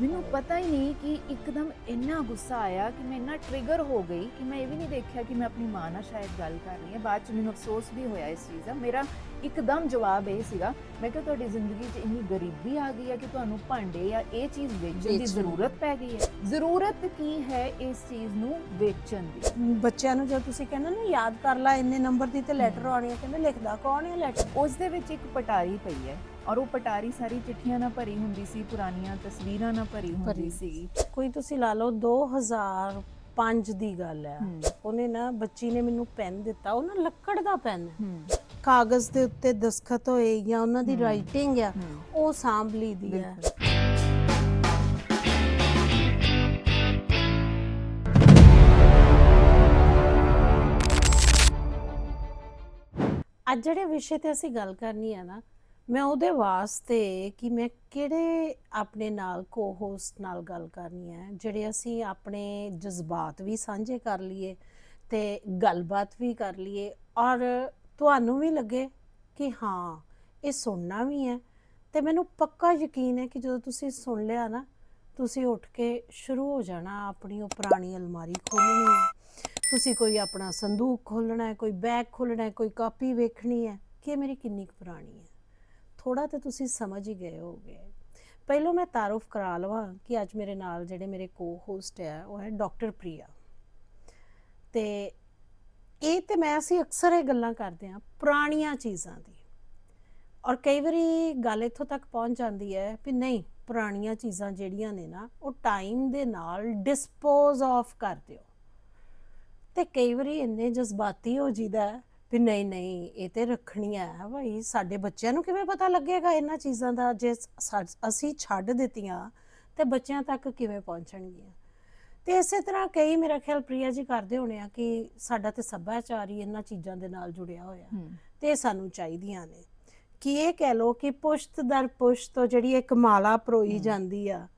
ਮੈਨੂੰ ਪਤਾ ਹੀ ਨਹੀਂ ਕਿ ਇੱਕਦਮ ਇੰਨਾ ਗੁੱਸਾ ਆਇਆ ਕਿ ਮੈਂ ਇੰਨਾ ਟ੍ਰਿਗਰ ਹੋ ਗਈ ਕਿ ਮੈਂ ਇਹ ਵੀ ਨਹੀਂ ਦੇਖਿਆ ਕਿ ਮੈਂ ਆਪਣੀ ਮਾਂ ਨਾਲ ਸ਼ਾਇਦ ਗੱਲ ਕਰ ਰਹੀ ਹਾਂ। ਬਾਅਦ ਚ ਮੈਨੂੰ ਅਫਸੋਸ ਵੀ ਹੋਇਆ ਇਸ ਚੀਜ਼ ਦਾ। ਮੇਰਾ ਇੱਕਦਮ ਜਵਾਬ ਇਹ ਸੀਗਾ ਮੈਂ ਕਿਹਾ ਤੁਹਾਡੀ ਜ਼ਿੰਦਗੀ 'ਚ ਇੰਨੀ ਗਰੀਬੀ ਆ ਗਈ ਹੈ ਕਿ ਤੁਹਾਨੂੰ ਭਾਂਡੇ ਜਾਂ ਇਹ ਚੀਜ਼ ਵੇਚਣ ਦੀ। ਜ਼ਰੂਰਤ ਪੈ ਗਈ ਹੈ। ਜ਼ਰੂਰਤ ਕੀ ਹੈ ਇਸ ਚੀਜ਼ ਨੂੰ ਵੇਚਣ ਦੀ? ਬੱਚਿਆਂ ਨੂੰ ਜਦ ਤੁਸੀਂ ਕਹਿੰਦੇ ਨਾ ਯਾਦ ਕਰ ਲੈ ਇੰਨੇ ਨੰਬਰ ਦੀ ਤੇ ਲੈਟਰ ਆਉਣੀ ਹੈ ਕਹਿੰਦੇ ਲਿਖਦਾ ਕੌਣ ਹੈ ਲੈਟਰ ਉਸ ਦੇ ਵਿੱਚ ਇੱਕ ਪਟਾਰੀ ਪਈ ਹੈ। ਔਰ ਉਹ ਪਟਾਰੀ ਸਾਰੀ ਚਿੱਠੀਆਂ ਨਾਲ ਭਰੀ ਹੁੰਦੀ ਸੀ ਪੁਰਾਣੀਆਂ ਤਸਵੀਰਾਂ ਨਾਲ ਭਰੀ ਹੁੰਦੀ। ਸੀ। ਕੋਈ ਤੁਸੀਂ ਲਾ ਲਓ 2005 ਦੀ ਗੱਲ ਹੈ। ਉਹਨੇ ਨਾ ਬੱਚੀ ਨੇ ਮੈਨੂੰ ਪੈਨ ਦਿੱਤਾ। ਉਹ ਨਾ ਲੱਕੜ ਦਾ ਪੈਨ ਕਾਗਜ਼ ਦੇ ਉੱਤੇ ਦਸਖਤ ਹੋਏ ਜਾਂ ਉਹਨਾਂ ਦੀ। ਰਾਈਟਿੰਗ ਆ ਉਹ ਸਾਂਭਲੀ ਦੀ ਹੈ। ਅੱਜ ਜਿਹੜੇ ਵਿਸ਼ੇ ਤੇ ਅਸੀਂ ਗੱਲ ਕਰਨੀ ਹੈ ਨਾ ਮੈਂ ਉਹਦੇ ਵਾਸਤੇ ਕਿ ਮੈਂ ਕਿਹੜੇ ਆਪਣੇ ਨਾਲ ਕੋ-ਹੋਸਟ ਨਾਲ ਗੱਲ ਕਰਨੀ ਹੈ, ਜਿਹੜੇ ਅਸੀਂ ਆਪਣੇ ਜਜ਼ਬਾਤ ਵੀ ਸਾਂਝੇ ਕਰ ਲਈਏ ਤੇ ਗੱਲਬਾਤ ਵੀ ਕਰ ਲਈਏ ਔਰ ਤੁਹਾਨੂੰ ਵੀ ਲੱਗੇ ਕਿ ਹਾਂ, ਇਹ ਸੁਣਨਾ ਵੀ ਹੈ। ਤੇ ਮੈਨੂੰ ਪੱਕਾ ਯਕੀਨ ਹੈ ਕਿ ਜਦੋਂ ਤੁਸੀਂ ਸੁਣ ਲਿਆ ਨਾ, ਤੁਸੀਂ ਉੱਠ ਕੇ ਸ਼ੁਰੂ ਹੋ ਜਾਣਾ ਆਪਣੀ ਉਹ ਪੁਰਾਣੀ ਅਲਮਾਰੀ ਖੋਲਣੀ ਹੈ। ਤੁਸੀਂ ਕੋਈ ਆਪਣਾ ਸੰਦੂਕ ਖੋਲਣਾ ਹੈ, ਕੋਈ ਬੈਗ ਖੋਲਣਾ ਹੈ, ਕੋਈ ਕਾਪੀ ਵੇਖਣੀ ਹੈ ਕਿ ਇਹ ਮੇਰੀ ਕਿੰਨੀ ਕੁ ਪੁਰਾਣੀ ਹੈ। ਥੋੜਾ ਤੇ ਤੁਸੀਂ ਸਮਝ ਹੀ ਗਏ ਹੋਗੇ ਪਹਿਲੋਂ ਮੈਂ ਤਾਰਫ ਕਰਾ ਲਵਾਂ ਕਿ ਅੱਜ ਮੇਰੇ ਨਾਲ ਜਿਹੜੇ ਮੇਰੇ ਕੋ-ਹੋਸਟ ਹੈ, ਉਹ ਹੈ ਡਾਕਟਰ ਪ੍ਰਿਆ। ਤੇ ਇਹ ਤੇ ਮੈਂ, ਅਸੀਂ ਅਕਸਰ ਇਹ ਗੱਲਾਂ ਕਰਦੇ ਹਾਂ ਪੁਰਾਣੀਆਂ ਚੀਜ਼ਾਂ ਦੀ। ਔਰ ਕਈ ਵਾਰੀ ਗੱਲ ਇੱਥੋਂ ਤੱਕ ਪਹੁੰਚ ਜਾਂਦੀ ਹੈ ਵੀ ਨਹੀਂ, ਪੁਰਾਣੀਆਂ ਚੀਜ਼ਾਂ ਜਿਹੜੀਆਂ ਨੇ ਨਾ, ਉਹ ਟਾਈਮ ਦੇ ਨਾਲ ਡਿਸਪੋਜ਼ ਆਫ ਕਰ ਦਿਓ। ਤੇ ਕਈ ਵਾਰੀ ਇੰਨੇ ਜਜ਼ਬਾਤੀ ਹੋ ਜੀਦਾ ਵੀ ਨਹੀਂ ਨਹੀਂ ਇਹ ਤੇ ਰੱਖਣੀਆਂ ਹੈ ਭਾਈ। ਸਾਡੇ ਬੱਚਿਆਂ ਨੂੰ ਕਿਵੇਂ ਪਤਾ ਲੱਗੇਗਾ ਇਹਨਾਂ ਚੀਜ਼ਾਂ ਦਾ? ਜੇ ਸਾ- ਅਸੀਂ ਛੱਡ ਦਿੱਤੀਆਂ ਤੇ ਬੱਚਿਆਂ ਤੱਕ ਕਿਵੇਂ ਪਹੁੰਚਣਗੀਆਂ? ਤੇ ਇਸੇ ਤਰ੍ਹਾਂ ਕਈ ਮੇਰਾ ਖਿਆਲ ਪ੍ਰਿਆ ਜੀ ਕਰਦੇ ਹੋਣੇ ਆ ਕਿ ਸਾਡਾ ਤੇ ਸੱਭਿਆਚਾਰ ਹੀ ਇਹਨਾਂ ਚੀਜ਼ਾਂ ਦੇ ਨਾਲ ਜੁੜਿਆ ਹੋਇਆ। ਤੇ ਸਾਨੂੰ ਚਾਹੀਦੀਆਂ ਨੇ। ਕਿ ਇਹ ਕਹਿ ਲੋ ਕਿ ਪੁਸ਼ਤ ਦਰ ਪੁਸ਼ਤ ਤੋਂ ਜਿਹੜੀ ਇੱਕ ਮਾਲਾ ਪਰੋਈ। ਜਾਂਦੀ ਆ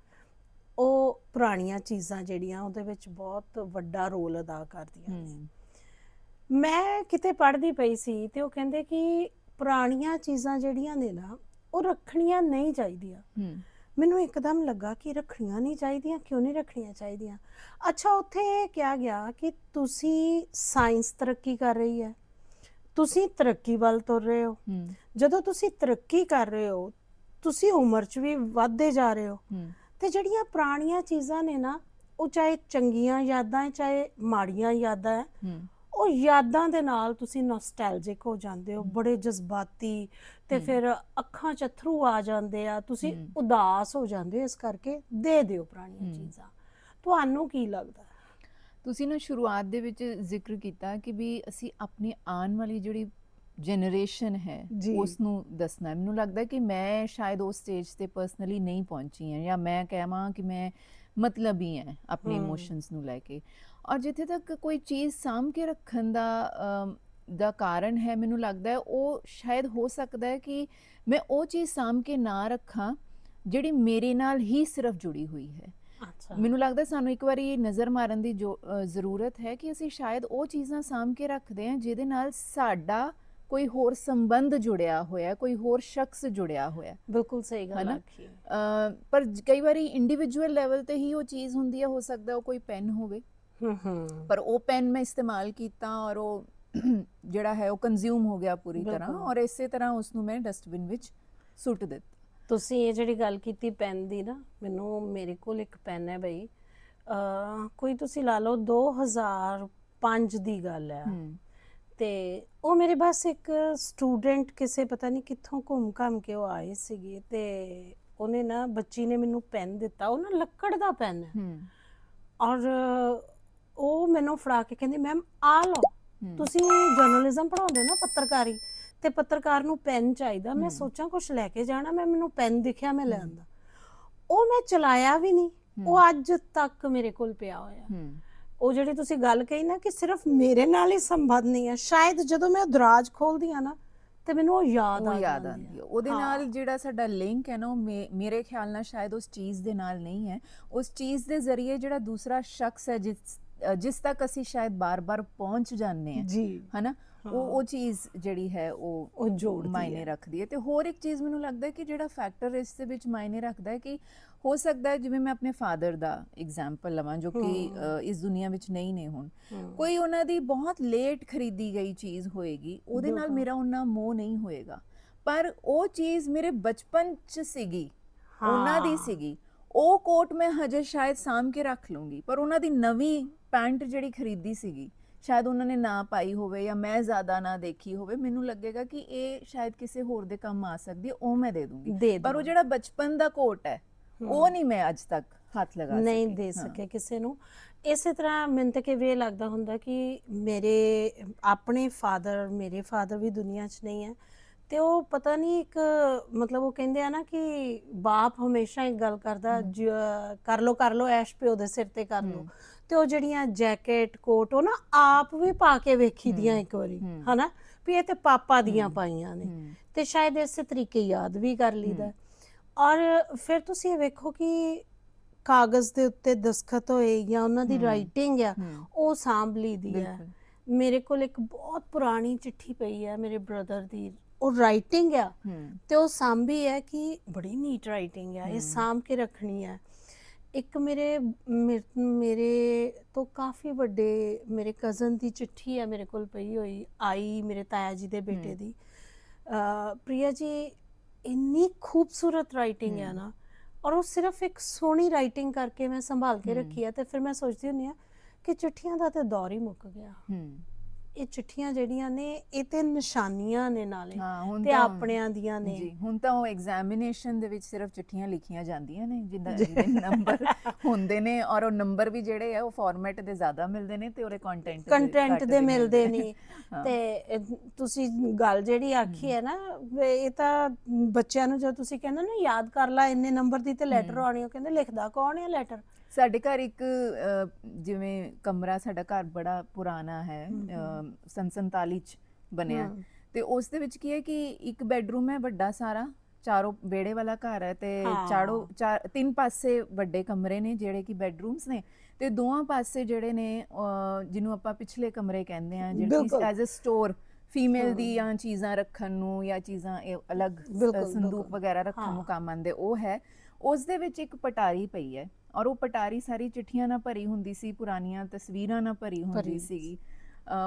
ਉਹ ਪੁਰਾਣੀਆਂ ਚੀਜ਼ਾਂ ਜਿਹੜੀਆਂ ਉਹਦੇ ਵਿੱਚ ਬਹੁਤ ਵੱਡਾ ਰੋਲ ਅਦਾ ਕਰਦੀਆਂ ਨੇ। ਮੈਂ ਕਿਤੇ ਪੜ੍ਹਦੀ ਪਈ ਸੀ ਤੇ ਉਹ ਕਹਿੰਦੇ ਕਿ ਪੁਰਾਣੀਆਂ ਚੀਜ਼ਾਂ ਜਿਹੜੀਆਂ ਨੇ ਨਾ ਉਹ ਰੱਖਣੀਆਂ ਨਹੀਂ ਚਾਹੀਦੀਆਂ। ਹੂੰ। ਮੈਨੂੰ ਇੱਕਦਮ ਲੱਗਾ ਕਿ ਰੱਖਣੀਆਂ ਨਹੀਂ ਚਾਹੀਦੀਆਂ ਕਿਉਂ ਨਹੀਂ ਰੱਖਣੀਆਂ ਚਾਹੀਦੀਆਂ? ਅੱਛਾ ਉੱਥੇ ਇਹ ਕਿਹਾ ਗਿਆ ਕਿ ਤੁਸੀਂ ਸਾਇੰਸ ਤਰੱਕੀ ਕਰ ਰਹੀ ਹੈ। ਤੁਸੀਂ ਤਰੱਕੀ ਵੱਲ ਤੁਰ ਰਹੇ ਹੋ। ਜਦੋਂ ਤੁਸੀਂ ਤਰੱਕੀ ਕਰ ਰਹੇ ਹੋ ਤੁਸੀਂ ਉਮਰ 'ਚ ਵੀ ਵੱਧਦੇ ਜਾ ਰਹੇ ਹੋ। ਤੇ ਜਿਹੜੀਆਂ ਪੁਰਾਣੀਆਂ ਚੀਜ਼ਾਂ ਨੇ ਨਾ ਉਹ ਚਾਹੇ ਚੰਗੀਆਂ ਯਾਦਾਂ ਹੈ ਚਾਹੇ ਮਾੜੀਆਂ ਯਾਦਾਂ ਹੂੰ। ਉਹ ਯਾਦਾਂ ਦੇ ਨਾਲ ਤੁਸੀਂ ਨੋਸਟੈਲਜਿਕ ਹੋ ਜਾਂਦੇ ਹੋ। ਬੜੇ ਜਜ਼ਬਾਤੀ ਤੇ। ਫਿਰ ਅੱਖਾਂ 'ਚ ਅਥਰੂ ਆ ਜਾਂਦੇ ਆ ਤੁਸੀਂ। ਉਦਾਸ ਹੋ ਜਾਂਦੇ ਹੋ ਇਸ ਕਰਕੇ ਦੇ ਦਿਓ ਪੁਰਾਣੀਆਂ। ਚੀਜ਼ਾਂ ਤੁਹਾਨੂੰ ਕੀ ਲੱਗਦਾ ਤੁਸੀਂ ਨਾ ਸ਼ੁਰੂਆਤ ਦੇ ਵਿੱਚ ਜ਼ਿਕਰ ਕੀਤਾ ਕਿ ਵੀ ਅਸੀਂ ਆਪਣੀ ਆਉਣ ਵਾਲੀ ਜਿਹੜੀ ਜਨਰੇਸ਼ਨ ਹੈ। ਉਸ ਨੂੰ ਦੱਸਣਾ। ਮੈਨੂੰ ਲੱਗਦਾ ਕਿ ਮੈਂ ਸ਼ਾਇਦ ਉਸ ਸਟੇਜ ਤੇ ਪਰਸਨਲੀ ਨਹੀਂ ਪਹੁੰਚੀ ਹਾਂ ਜਾਂ ਮੈਂ ਕਹਾਂ ਕਿ ਮੈਂ ਮਤਲਬੀ ਹਾਂ ਆਪਣੇ। ਇਮੋਸ਼ਨਸ ਨੂੰ ਲੈ ਕੇ ਔਰ ਜਿੱਥੇ ਤੱਕ ਕੋਈ ਚੀਜ਼ ਸਾਂਭ ਕੇ ਰੱਖਣ ਦਾ ਦਾ ਕਾਰਨ ਹੈ ਮੈਨੂੰ ਲੱਗਦਾ ਹੈ ਉਹ ਸ਼ਾਇਦ ਹੋ ਸਕਦਾ ਹੈ ਕਿ ਮੈਂ ਉਹ ਚੀਜ਼ ਸਾਂਭ ਕੇ ਨਾ ਰੱਖਾਂ ਜਿਹੜੀ ਮੇਰੇ ਨਾਲ ਹੀ ਸਿਰਫ ਜੁੜੀ ਹੋਈ ਹੈ। ਅੱਛਾ। ਮੈਨੂੰ ਲੱਗਦਾ ਸਾਨੂੰ ਇੱਕ ਵਾਰੀ ਨਜ਼ਰ ਮਾਰਨ ਦੀ ਜ਼ਰੂਰਤ ਹੈ ਕਿ ਅਸੀਂ ਸ਼ਾਇਦ ਉਹ ਚੀਜ਼ਾਂ ਸਾਂਭ ਕੇ ਰੱਖਦੇ ਹਾਂ ਜਿਹਦੇ ਨਾਲ ਸਾਡਾ ਕੋਈ ਹੋਰ ਸੰਬੰਧ ਜੁੜਿਆ ਹੋਇਆ ਕੋਈ ਹੋਰ ਸ਼ਖਸ ਜੁੜਿਆ ਹੋਇਆ। ਬਿਲਕੁਲ ਸਹੀ ਗੱਲ? ਆਖੀ। ਪਰ ਕਈ ਵਾਰੀ ਇੰਡੀਵਿਜੂਅਲ ਲੈਵਲ ਤੇ ਹੀ ਉਹ ਚੀਜ਼ ਹੁੰਦੀ ਹੈ ਹੋ ਸਕਦਾ ਉਹ ਕੋਈ ਪੈਨ ਹੋਵੇ। ਹੂੰ ਪਰ ਉਹ ਪੈਨ ਮੈਂ ਇਸਤੇਮਾਲ ਕੀਤਾ ਔਰ ਉਹ ਜਿਹੜਾ ਹੈ ਉਹ ਕੰਜ਼ਿਊਮ ਹੋ ਗਿਆ ਪੂਰੀ ਤਰ੍ਹਾਂ। ਔਰ ਇਸੇ ਤਰ੍ਹਾਂ ਉਸ ਨੂੰ ਮੈਂ ਡਸਟਬਿਨ ਵਿੱਚ ਸੁੱਟ ਦਿੱਤਾ। ਤੁਸੀਂ ਇਹ ਜਿਹੜੀ ਗੱਲ ਕੀਤੀ ਪੈਨ ਦੀ ਨਾ ਮੈਨੂੰ ਮੇਰੇ ਕੋਲ ਇੱਕ ਪੈਨ ਹੈ ਬਈ। ਅ ਕੋਈ ਤੁਸੀਂ ਲਾ ਲਓ 2005 ਦੀ ਗੱਲ ਹੈ। ਤੇ ਉਹ ਮੇਰੇ ਬਸ ਇੱਕ ਸਟੂਡੈਂਟ ਕਿਸੇ ਪਤਾ ਨਹੀਂ ਕਿੱਥੋਂ ਘੁੰਮ ਘੰਮ ਕੇ ਉਹ ਆਏ ਸੀਗੇ ਤੇ ਉਹਨੇ ਨਾ ਬੱਚੀ ਨੇ ਮੈਨੂੰ ਪੈਨ ਦਿੱਤਾ। ਉਹ ਨਾ ਲੱਕੜ ਦਾ ਪੈਨ ਹੂੰ। ਔਰ ਉਹ ਮੈਨੂੰ ਫੜਾ ਕੇ ਕਹਿੰਦੀ ਮੈਮ ਆ ਲਓ। ਤੁਸੀਂ ਜਰਨਲਿਜ਼ਮ ਪੜ੍ਹਾਉਂਦੇ ਨਾ ਪੱਤਰਕਾਰੀ ਤੇ ਪੱਤਰਕਾਰ ਨੂੰ ਪੈਨ ਚਾਹੀਦਾ। ਮੈਂ। ਸੋਚਾਂ ਕੁਝ ਲੈ ਕੇ ਜਾਣਾ ਮੈਂ ਮੈਨੂੰ ਪੈਨ ਦਿਖਿਆ ਮੈਂ ਲੈ। ਆਂਦਾ। ਉਹ ਮੈਂ ਚਲਾਇਆ ਵੀ ਨਹੀਂ। ਉਹ ਅੱਜ ਤੱਕ ਮੇਰੇ ਕੋਲ ਪਿਆ ਹੋਇਆ। ਉਹ ਜਿਹੜੀ ਤੁਸੀਂ ਗੱਲ ਕਹੀ ਨਾ ਕਿ ਸਿਰਫ ਮੇਰੇ ਨਾਲ ਹੀ ਸੰਬੰਧ ਨਹੀਂ ਹੈ ਸ਼ਾਇਦ ਜਦੋਂ ਮੈਂ ਦਰਾਜ ਖੋਲਦੀ ਆ ਨਾ ਤੇ ਮੈਨੂੰ ਉਹ ਯਾਦ ਆ ਯਾਦ ਆਉਂਦੀ ਹੈ ਉਹਦੇ। ਨਾਲ ਜਿਹੜਾ ਸਾਡਾ ਲਿੰਕ ਹੈ ਨਾ ਉਹ ਮੇਰੇ ਖਿਆਲ ਨਾਲ ਸ਼ਾਇਦ ਉਸ ਚੀਜ਼ ਦੇ ਨਾਲ ਨਹੀਂ ਹੈ। ਉਸ ਚੀਜ਼ ਦੇ ਜ਼ਰੀਏ ਜਿਹੜਾ ਦੂਸਰਾ ਸ਼ਖਸ ਹੈ ਜਿਸ ਜਿਸ ਤੱਕ ਅਸੀਂ ਸ਼ਾਇਦ ਬਾਰ-ਬਾਰ ਪਹੁੰਚ ਜਾਂਦੇ ਹਾਂ ਜੀ ਹਨਾ ਉਹ ਉਹ ਚੀਜ਼ ਜਿਹੜੀ ਹੈ ਉਹ ਉਹ ਜੋੜਦੀ ਮਾਇਨੇ। ਰੱਖਦੀ ਹੈ ਤੇ ਹੋਰ ਇੱਕ ਚੀਜ਼ ਮੈਨੂੰ ਲੱਗਦਾ ਹੈ ਕਿ ਜਿਹੜਾ ਫੈਕਟਰ ਇਸ ਦੇ ਵਿੱਚ ਮਾਇਨੇ ਰੱਖਦਾ ਹੈ ਕਿ ਹੋ ਸਕਦਾ ਹੈ ਜਿਵੇਂ ਮੈਂ ਆਪਣੇ ਫਾਦਰ ਦਾ ਐਗਜ਼ਾਮਪਲ ਲਵਾਂ ਜੋ ਕਿ ਇਸ ਦੁਨੀਆ ਵਿੱਚ ਨਹੀਂ ਨੇ ਹੁਣ। ਕੋਈ ਉਹਨਾਂ ਦੀ ਬਹੁਤ ਲੇਟ ਖਰੀਦੀ ਗਈ ਚੀਜ਼ ਹੋਏਗੀ ਉਹਦੇ ਨਾਲ। ਮੇਰਾ ਉਹਨਾਂ ਮੋਹ ਨਹੀਂ ਹੋਏਗਾ ਪਰ ਉਹ ਚੀਜ਼ ਮੇਰੇ ਬਚਪਨ ਚ ਸੀਗੀ ਉਹਨਾਂ ਦੀ। ਸੀਗੀ ਉਹ ਕੋਟ ਮੈਂ ਹਜੇ ਸ਼ਾਇਦ ਸਾਂਭ ਕੇ ਰੱਖ ਲੂੰਗੀ ਪਰ ਉਹਨਾਂ ਦੀ ਨਵੀਂ ਪੈਂਟ ਜਿਹੜੀ ਖਰੀਦੀ ਸੀਗੀ ਸ਼ਾਇਦ ਉਹਨਾਂ ਨੇ ਨਾ ਪਾਈ ਹੋਵੇ ਜਾਂ ਮੈਂ ਜ਼ਿਆਦਾ ਨਾ ਦੇਖੀ ਹੋਵੇ ਮੈਨੂੰ ਲੱਗੇਗਾ ਕਿ ਇਹ ਸ਼ਾਇਦ ਕਿਸੇ ਹੋਰ ਦੇ ਕੰਮ ਆ ਸਕਦੀ ਹੈ ਉਹ ਮੈਂ ਦੇ ਦੂੰਗੀ ਪਰ ਉਹ। ਜਿਹੜਾ ਬਚਪਨ ਦਾ ਕੋਟ ਹੈ ਉਹ ਨਹੀਂ ਮੈਂ ਅੱਜ ਤੱਕ ਹੱਥ ਲਗਾ ਸਕੀ ਨਹੀਂ ਦੇ। ਸਕੇ ਕਿਸੇ ਨੂੰ ਇਸੇ ਤਰ੍ਹਾਂ ਮੈਨੂੰ ਤਾਂ ਕਿਵੇਂ ਲੱਗਦਾ ਹੁੰਦਾ ਕਿ ਮੇਰੇ ਆਪਣੇ ਫਾਦਰ ਮੇਰੇ ਫਾਦਰ ਵੀ ਦੁਨੀਆ 'ਚ ਨਹੀਂ ਹੈ ਤੇ ਉਹ ਪਤਾ ਨਹੀਂ ਇੱਕ ਮਤਲਬ ਉਹ ਕਹਿੰਦੇ ਆ ਨਾ ਕਿ ਬਾਪ ਹਮੇਸ਼ਾ ਇੱਕ ਗੱਲ ਕਰਦਾ ਕਰ ਲੋ ਕਰ ਲੋ ਐਸ਼ ਪਿਓ ਦੇ ਸਿਰ ਤੇ ਕਰ ਲੋ। ਤੇ ਉਹ ਜਿਹੜੀਆਂ ਜੈਕਟ ਕੋਟ ਉਹ ਨਾ ਆਪ ਵੀ ਪਾ ਕੇ ਵੇਖੀ ਦੀਆਂ। ਇੱਕ ਵਾਰੀ। ਹਨਾ ਵੀ ਇਹ ਤੇ ਪਾਪਾ ਦੀਆਂ। ਪਾਈਆਂ ਨੇ ਤੇ ਸ਼ਾਇਦ ਇਸੇ ਤਰੀਕੇ ਯਾਦ ਵੀ ਕਰ ਲਈਦਾ। ਔਰ ਫਿਰ ਤੁਸੀਂ ਇਹ ਵੇਖੋ ਕਿ ਕਾਗਜ਼ ਦੇ ਉੱਤੇ ਦਸਖਤ ਹੋਏ ਜਾਂ ਉਹਨਾਂ ਦੀ। ਰਾਈਟਿੰਗ ਆ ਉਹ ਸਾਂਭ ਲਈ ਦੀ ਹੈ ਬਿਲਕੁਲ ਮੇਰੇ ਕੋਲ ਇੱਕ ਬਹੁਤ ਪੁਰਾਣੀ ਚਿੱਠੀ ਪਈ ਹੈ ਮੇਰੇ ਬ੍ਰਦਰ ਦੀ ਉਹ ਰਾਈਟਿੰਗ ਆ ਤੇ ਉਹ ਸਾਂਭੀ ਹੈ ਕਿ ਬੜੀ ਨੀਟ ਰਾਈਟਿੰਗ ਆ ਇਹ। ਸਾਂਭ ਕੇ ਰੱਖਣੀ ਹੈ ਇੱਕ ਮੇਰੇ ਮੇਰੇ- ਮੇਰੇ ਤੋਂ ਕਾਫੀ ਵੱਡੇ ਮੇਰੇ ਕਜ਼ਨ ਦੀ ਚਿੱਠੀ ਹੈ ਮੇਰੇ ਕੋਲ ਪਈ ਹੋਈ ਆਈ ਮੇਰੇ ਤਾਇਆ ਜੀ ਦੇ ਬੇਟੇ ਹਮ। ਦੀ ਅ, ਪ੍ਰਿਆ ਜੀ ਇੰਨੀ ਖੂਬਸੂਰਤ ਰਾਈਟਿੰਗ ਹੈ ਹਮ। ਨਾ ਔਰ ਉਹ ਸਿਰਫ ਇੱਕ ਸੋਹਣੀ ਰਾਈਟਿੰਗ ਕਰਕੇ ਮੈਂ ਸੰਭਾਲ ਕੇ ਹਮ। ਰੱਖੀ ਹੈ ਤੇ ਫਿਰ ਮੈਂ ਸੋਚਦੀ ਹੁੰਦੀ ਆ ਕਿ ਚਿੱਠੀਆਂ ਦਾ ਤੇ ਦੌਰ ਹੀ ਮੁੱਕ ਗਿਆ ਹਮ, ਇਹ ਚਿੱਠੀਆਂ ਜਿਹੜੀਆਂ ਨੇ ਇਹ ਤੇ ਨਿਸ਼ਾਨੀਆਂ ਨੇ ਨਾਲੇ ਹਾਂ ਹੁਣ ਤੇ ਤਾਂ ਆਪਣਿਆਂ ਦੀਆਂ ਨੇ। ਜੀ ਹੁਣ ਤਾਂ ਉਹ ਐਗਜ਼ਾਮੀਨੇਸ਼ਨ ਦੇ ਵਿੱਚ ਸਿਰਫ ਚਿੱਠੀਆਂ ਲਿਖੀਆਂ ਜਾਂਦੀਆਂ ਨੇ ਜਿੱਦਾਂ ਜਿਹਦੇ ਨੰਬਰ ਹੁੰਦੇ ਨੇ ਔਰ ਉਹ ਨੰਬਰ ਵੀ ਜਿਹੜੇ ਆ ਉਹ ਫਾਰਮੈਟ ਦੇ ਜ਼ਿਆਦਾ ਮਿਲਦੇ ਨੇ ਤੇ ਉਹਦੇ ਕੰਟੈਂਟ ਕੰਟੈਂਟ ਦੇ ਮਿਲਦੇ ਨਹੀਂ। ਤੇ ਇਹ ਤੁਸੀਂ ਗੱਲ ਜਿਹੜੀ ਆਖੀ ਹੈ। ਨਾ ਵੀ ਇਹ ਤਾਂ ਬੱਚਿਆਂ ਨੂੰ ਜਦੋਂ ਤੁਸੀਂ ਕਹਿੰਦੇ ਨਾ ਯਾਦ ਕਰ ਲੈ ਇੰਨੇ ਨੰਬਰ ਦੀ ਤੇ ਲੈਟਰ। ਆਉਣੀ ਉਹ ਕਹਿੰਦੇ ਲਿਖਦਾ ਕੌਣ ਹੈ ਲੈਟਰ ਸਾਡੇ ਘਰ ਇੱਕ ਜਿਵੇਂ ਕਮਰਾ ਸਾਡਾ ਘਰ ਬੜਾ ਪੁਰਾਣਾ ਹੈ ਸੰਨ 47 ਚ ਬਣਿਆ ਤੇ ਉਸ ਦੇ ਵਿੱਚ ਕੀ ਹੈ ਕਿ ਇੱਕ ਬੈੱਡਰੂਮ ਹੈ ਵੱਡਾ ਸਾਰਾ ਚਾਰੋਂ ਵਿਹੜੇ ਵਾਲਾ ਘਰ ਹੈ ਤੇ। ਚਾੜੋ ਚਾਰ ਤਿੰਨ ਪਾਸੇ ਵੱਡੇ ਕਮਰੇ ਨੇ ਜਿਹੜੇ ਕਿ ਬੈੱਡਰੂਮਸ ਨੇ ਤੇ ਦੋਹਾਂ ਪਾਸੇ ਜਿਹੜੇ ਨੇ ਜਿਹਨੂੰ ਆਪਾਂ ਪਿਛਲੇ ਕਮਰੇ ਕਹਿੰਦੇ ਆ ਜਿਹੜੇ। ਐਜ਼ ਅ ਸਟੋਰ ਫੀਮੇਲ ਹਾਂ। ਦੀਆਂ ਚੀਜ਼ਾਂ ਰੱਖਣ ਨੂੰ ਜਾਂ ਚੀਜ਼ਾਂ ਅਲੱਗ ਸੰਦੂਕ। ਵਗੈਰਾ ਰੱਖਣ। ਨੂੰ ਕੰਮ ਆਉਂਦੇ ਉਹ ਹੈ ਉਸ ਦੇ ਵਿੱਚ ਇੱਕ ਪਟਾਰੀ ਪਈ ਹੈ ਔਰ ਉਹ ਪਟਾਰੀ ਸਾਰੀ ਚਿੱਠੀਆਂ ਨਾਲ ਭਰੀ ਹੁੰਦੀ ਸੀ ਪੁਰਾਣੀਆਂ ਤਸਵੀਰਾਂ ਨਾਲ ਭਰੀ ਹੁੰਦੀ ਸੀਗੀ।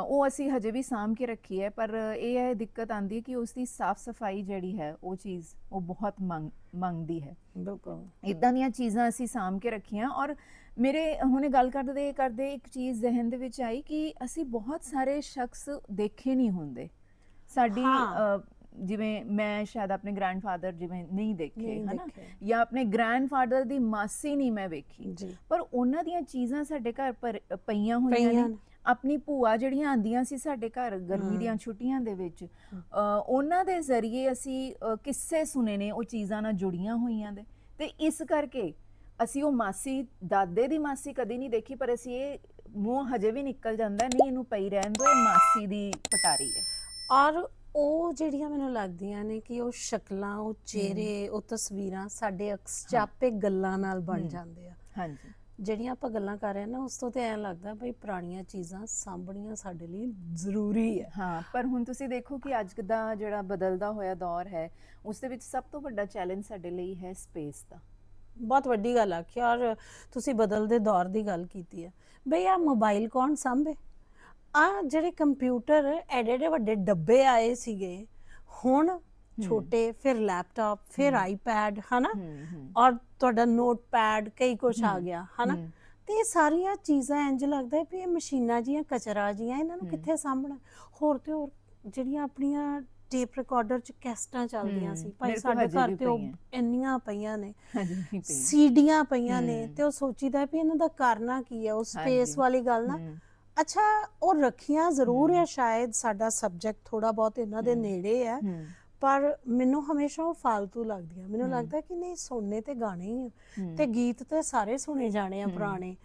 ਉਹ ਅਸੀਂ ਹਜੇ ਵੀ ਸਾਂਭ ਕੇ ਰੱਖੀ ਹੈ ਪਰ ਇਹ ਹੈ ਦਿੱਕਤ ਆਂਦੀ ਹੈ ਕਿ ਉਸ ਦੀ ਸਾਫ਼ ਸਫ਼ਾਈ ਜਿਹੜੀ ਹੈ ਉਹ ਚੀਜ਼ ਉਹ ਬਹੁਤ ਮੰਗ ਮੰਗਦੀ ਹੈ। ਬਿਲਕੁਲ। ਇਦਾਂ ਦੀਆਂ ਚੀਜ਼ਾਂ ਅਸੀਂ ਸਾਂਭ ਕੇ ਰੱਖੀਆਂ ਔਰ ਮੇਰੇ ਹੁਣੇ ਗੱਲ ਕਰਦੇ ਕਰਦੇ ਇੱਕ ਚੀਜ਼ ਜ਼ਿਹਨ ਦੇ ਵਿੱਚ ਆਈ ਕਿ ਅਸੀਂ ਬਹੁਤ ਸਾਰੇ ਸ਼ਖਸ ਦੇਖੇ ਨਹੀਂ ਹੁੰਦੇ। ਸਾਡੀ ਜਿਵੇਂ ਮੈਂ ਸ਼ਾਇਦ ਆਪਣੇ ਗ੍ਰੈਂਡਫਾਦਰ ਜਿਵੇਂ ਨਹੀਂ ਦੇਖੇ ਹਨਾ? ਜਾਂ ਆਪਣੇ ਗ੍ਰੈਂਡਫਾਦਰ ਦੀ ਮਾਸੀ ਨਹੀਂ ਮੈਂ ਵੇਖੀ। ਪਰ ਉਹਨਾਂ ਦੀਆਂ ਚੀਜ਼ਾਂ ਸਾਡੇ ਘਰ ਪਰ ਪਈਆਂ ਹੋਈਆਂ ਨੇ। ਆਪਣੀ ਭੂਆ ਜਿਹੜੀਆਂ ਆਂਦੀਆਂ ਸੀ ਸਾਡੇ ਘਰ ਗਰਮੀ। ਦੀਆਂ ਛੁੱਟੀਆਂ ਦੇ ਵਿੱਚ ਉਹਨਾਂ ਦੇ ਜ਼ਰੀਏ ਅਸੀਂ ਕਿੱਸੇ ਸੁਨੇ ਨੇ ਉਹ ਚੀਜ਼ਾਂ ਨਾਲ ਜੁੜੀਆਂ ਹੋਈਆਂ ਦੇ ਤੇ ਇਸ ਕਰਕੇ ਅਸੀਂ ਉਹ ਮਾਸੀ ਦਾਦੇ ਦੀ ਮਾਸੀ ਕਦੀ ਨਹੀਂ ਦੇਖੀ ਪਰ ਅਸੀਂ ਇਹ ਮੂੰਹ ਹਜੇ ਵੀ ਨਿਕਲ ਜਾਂਦਾ ਨਹੀਂ ਇਹਨੂੰ ਪਈ ਰਹਿਣ ਦੋ ਇਹ ਮਾਸੀ ਦੀ ਪਟਾਰੀ ਹੈ। ਔਰ ਉਹ ਜਿਹੜੀਆਂ ਮੈਨੂੰ ਲੱਗਦੀਆਂ ਨੇ ਕਿ ਉਹ ਸ਼ਕਲਾਂ ਉਹ ਚਿਹਰੇ ਉਹ ਤਸਵੀਰਾਂ ਸਾਡੇ ਅਕਸਚਾਪੇ ਗੱਲਾਂ ਨਾਲ ਬਣ। ਜਾਂਦੇ ਆ। ਹਾਂਜੀ। ਜਿਹੜੀਆਂ ਆਪਾਂ ਗੱਲਾਂ ਕਰ ਰਹੇ ਹਾਂ ਨਾ ਉਸ ਤੋਂ ਤੇ ਐਂ ਲੱਗਦਾ ਬਈ ਪੁਰਾਣੀਆਂ ਚੀਜ਼ਾਂ ਸਾਂਭਣੀਆਂ ਸਾਡੇ ਲਈ ਜ਼ਰੂਰੀ ਹੈ। ਹਾਂ ਪਰ ਹੁਣ ਤੁਸੀਂ ਦੇਖੋ ਕਿ ਅੱਜ ਦਾ ਜਿਹੜਾ ਬਦਲਦਾ ਹੋਇਆ ਦੌਰ ਹੈ ਉਸ ਦੇ ਵਿੱਚ ਸਭ ਤੋਂ ਵੱਡਾ ਚੈਲੰਜ ਸਾਡੇ ਲਈ ਹੈ ਸਪੇਸ ਦਾ। ਬਹੁਤ ਵੱਡੀ ਗੱਲ ਆਖੀ ਔਰ ਤੁਸੀਂ ਬਦਲਦੇ ਦੌਰ ਦੀ ਗੱਲ ਕੀਤੀ ਹੈ। ਬਈ ਆ ਮੋਬਾਈਲ ਕੌਣ ਸਾਂਭੇ? ਆ ਜਿਹੜੇ ਕੰਪਿਊਟਰ ਐਡੇ ਐਡੇ ਵੱਡੇ ਡੱਬੇ ਆਏ ਸੀਗੇ ਹੁਣ ਛੋਟੇ ਫਿਰ ਲੈਪਟਾਪ ਫਿਰ। ਆਈਪੈਡ ਹਨਾ ਔਰ ਤੁਹਾਡਾ ਨੋਟਪੈਡ ਕਈ ਕੁਝ ਆ ਗਿਆ ਹਨਾ ਤੇ ਇਹ ਸਾਰੀਆਂ ਚੀਜ਼ਾਂ ਇੰਜ ਲੱਗਦਾ ਹੈ ਵੀ ਇਹ ਮਸ਼ੀਨਾਂ ਜੀਆਂ ਕਚਰਾ ਜੀਆਂ ਇਹਨਾਂ ਨੂੰ। ਕਿੱਥੇ ਸਾਂਭਣਾ ਹੋਰ ਤੇ ਹੋਰ ਜਿਹੜੀਆਂ ਆਪਣੀਆਂ ਟੇਪ ਰਿਕਾਰਡਰ ਚ ਕੈਸਟਾਂ ਚੱਲਦੀਆਂ ਸੀ ਭਾਈ ਸਾਡੇ ਘਰ ਤੇ ਉਹ। ਇੰਨੀਆਂ ਪਈਆਂ ਨੇ ਸੀਡੀਆਂ ਪਈਆਂ ਨੇ। ਤੇ ਉਹ ਸੋਚੀਦਾ ਵੀ ਇਹਨਾਂ ਦਾ ਕਰਨਾ ਕੀ ਹੈ ਉਹ ਸਪੇਸ। ਵਾਲੀ ਗੱਲ ਨਾ ਅੱਛਾ ਉਹ ਰੱਖੀਆਂ ਜ਼ਰੂਰ। ਹੈ ਸ਼ਾਇਦ ਸਾਡਾ ਸਬਜੈਕਟ ਥੋੜਾ ਬਹੁਤ ਇਹਨਾਂ ਦੇ। ਨੇੜੇ ਹੈ ਪਰ ਮੈਨੂੰ ਹਮੇਸ਼ਾ ਉਹ ਫालतू ਲੱਗਦੀਆਂ ਮੈਨੂੰ। ਲੱਗਦਾ ਕਿ ਨਹੀਂ ਸੁਣਨੇ ਤੇ ਗਾਣੇ ਹੀ ਆ ਤੇ ਗੀਤ ਤੇ ਸਾਰੇ ਸੁਣੇ ਜਾਣੇ ਆ। ਪੁਰਾਣੇ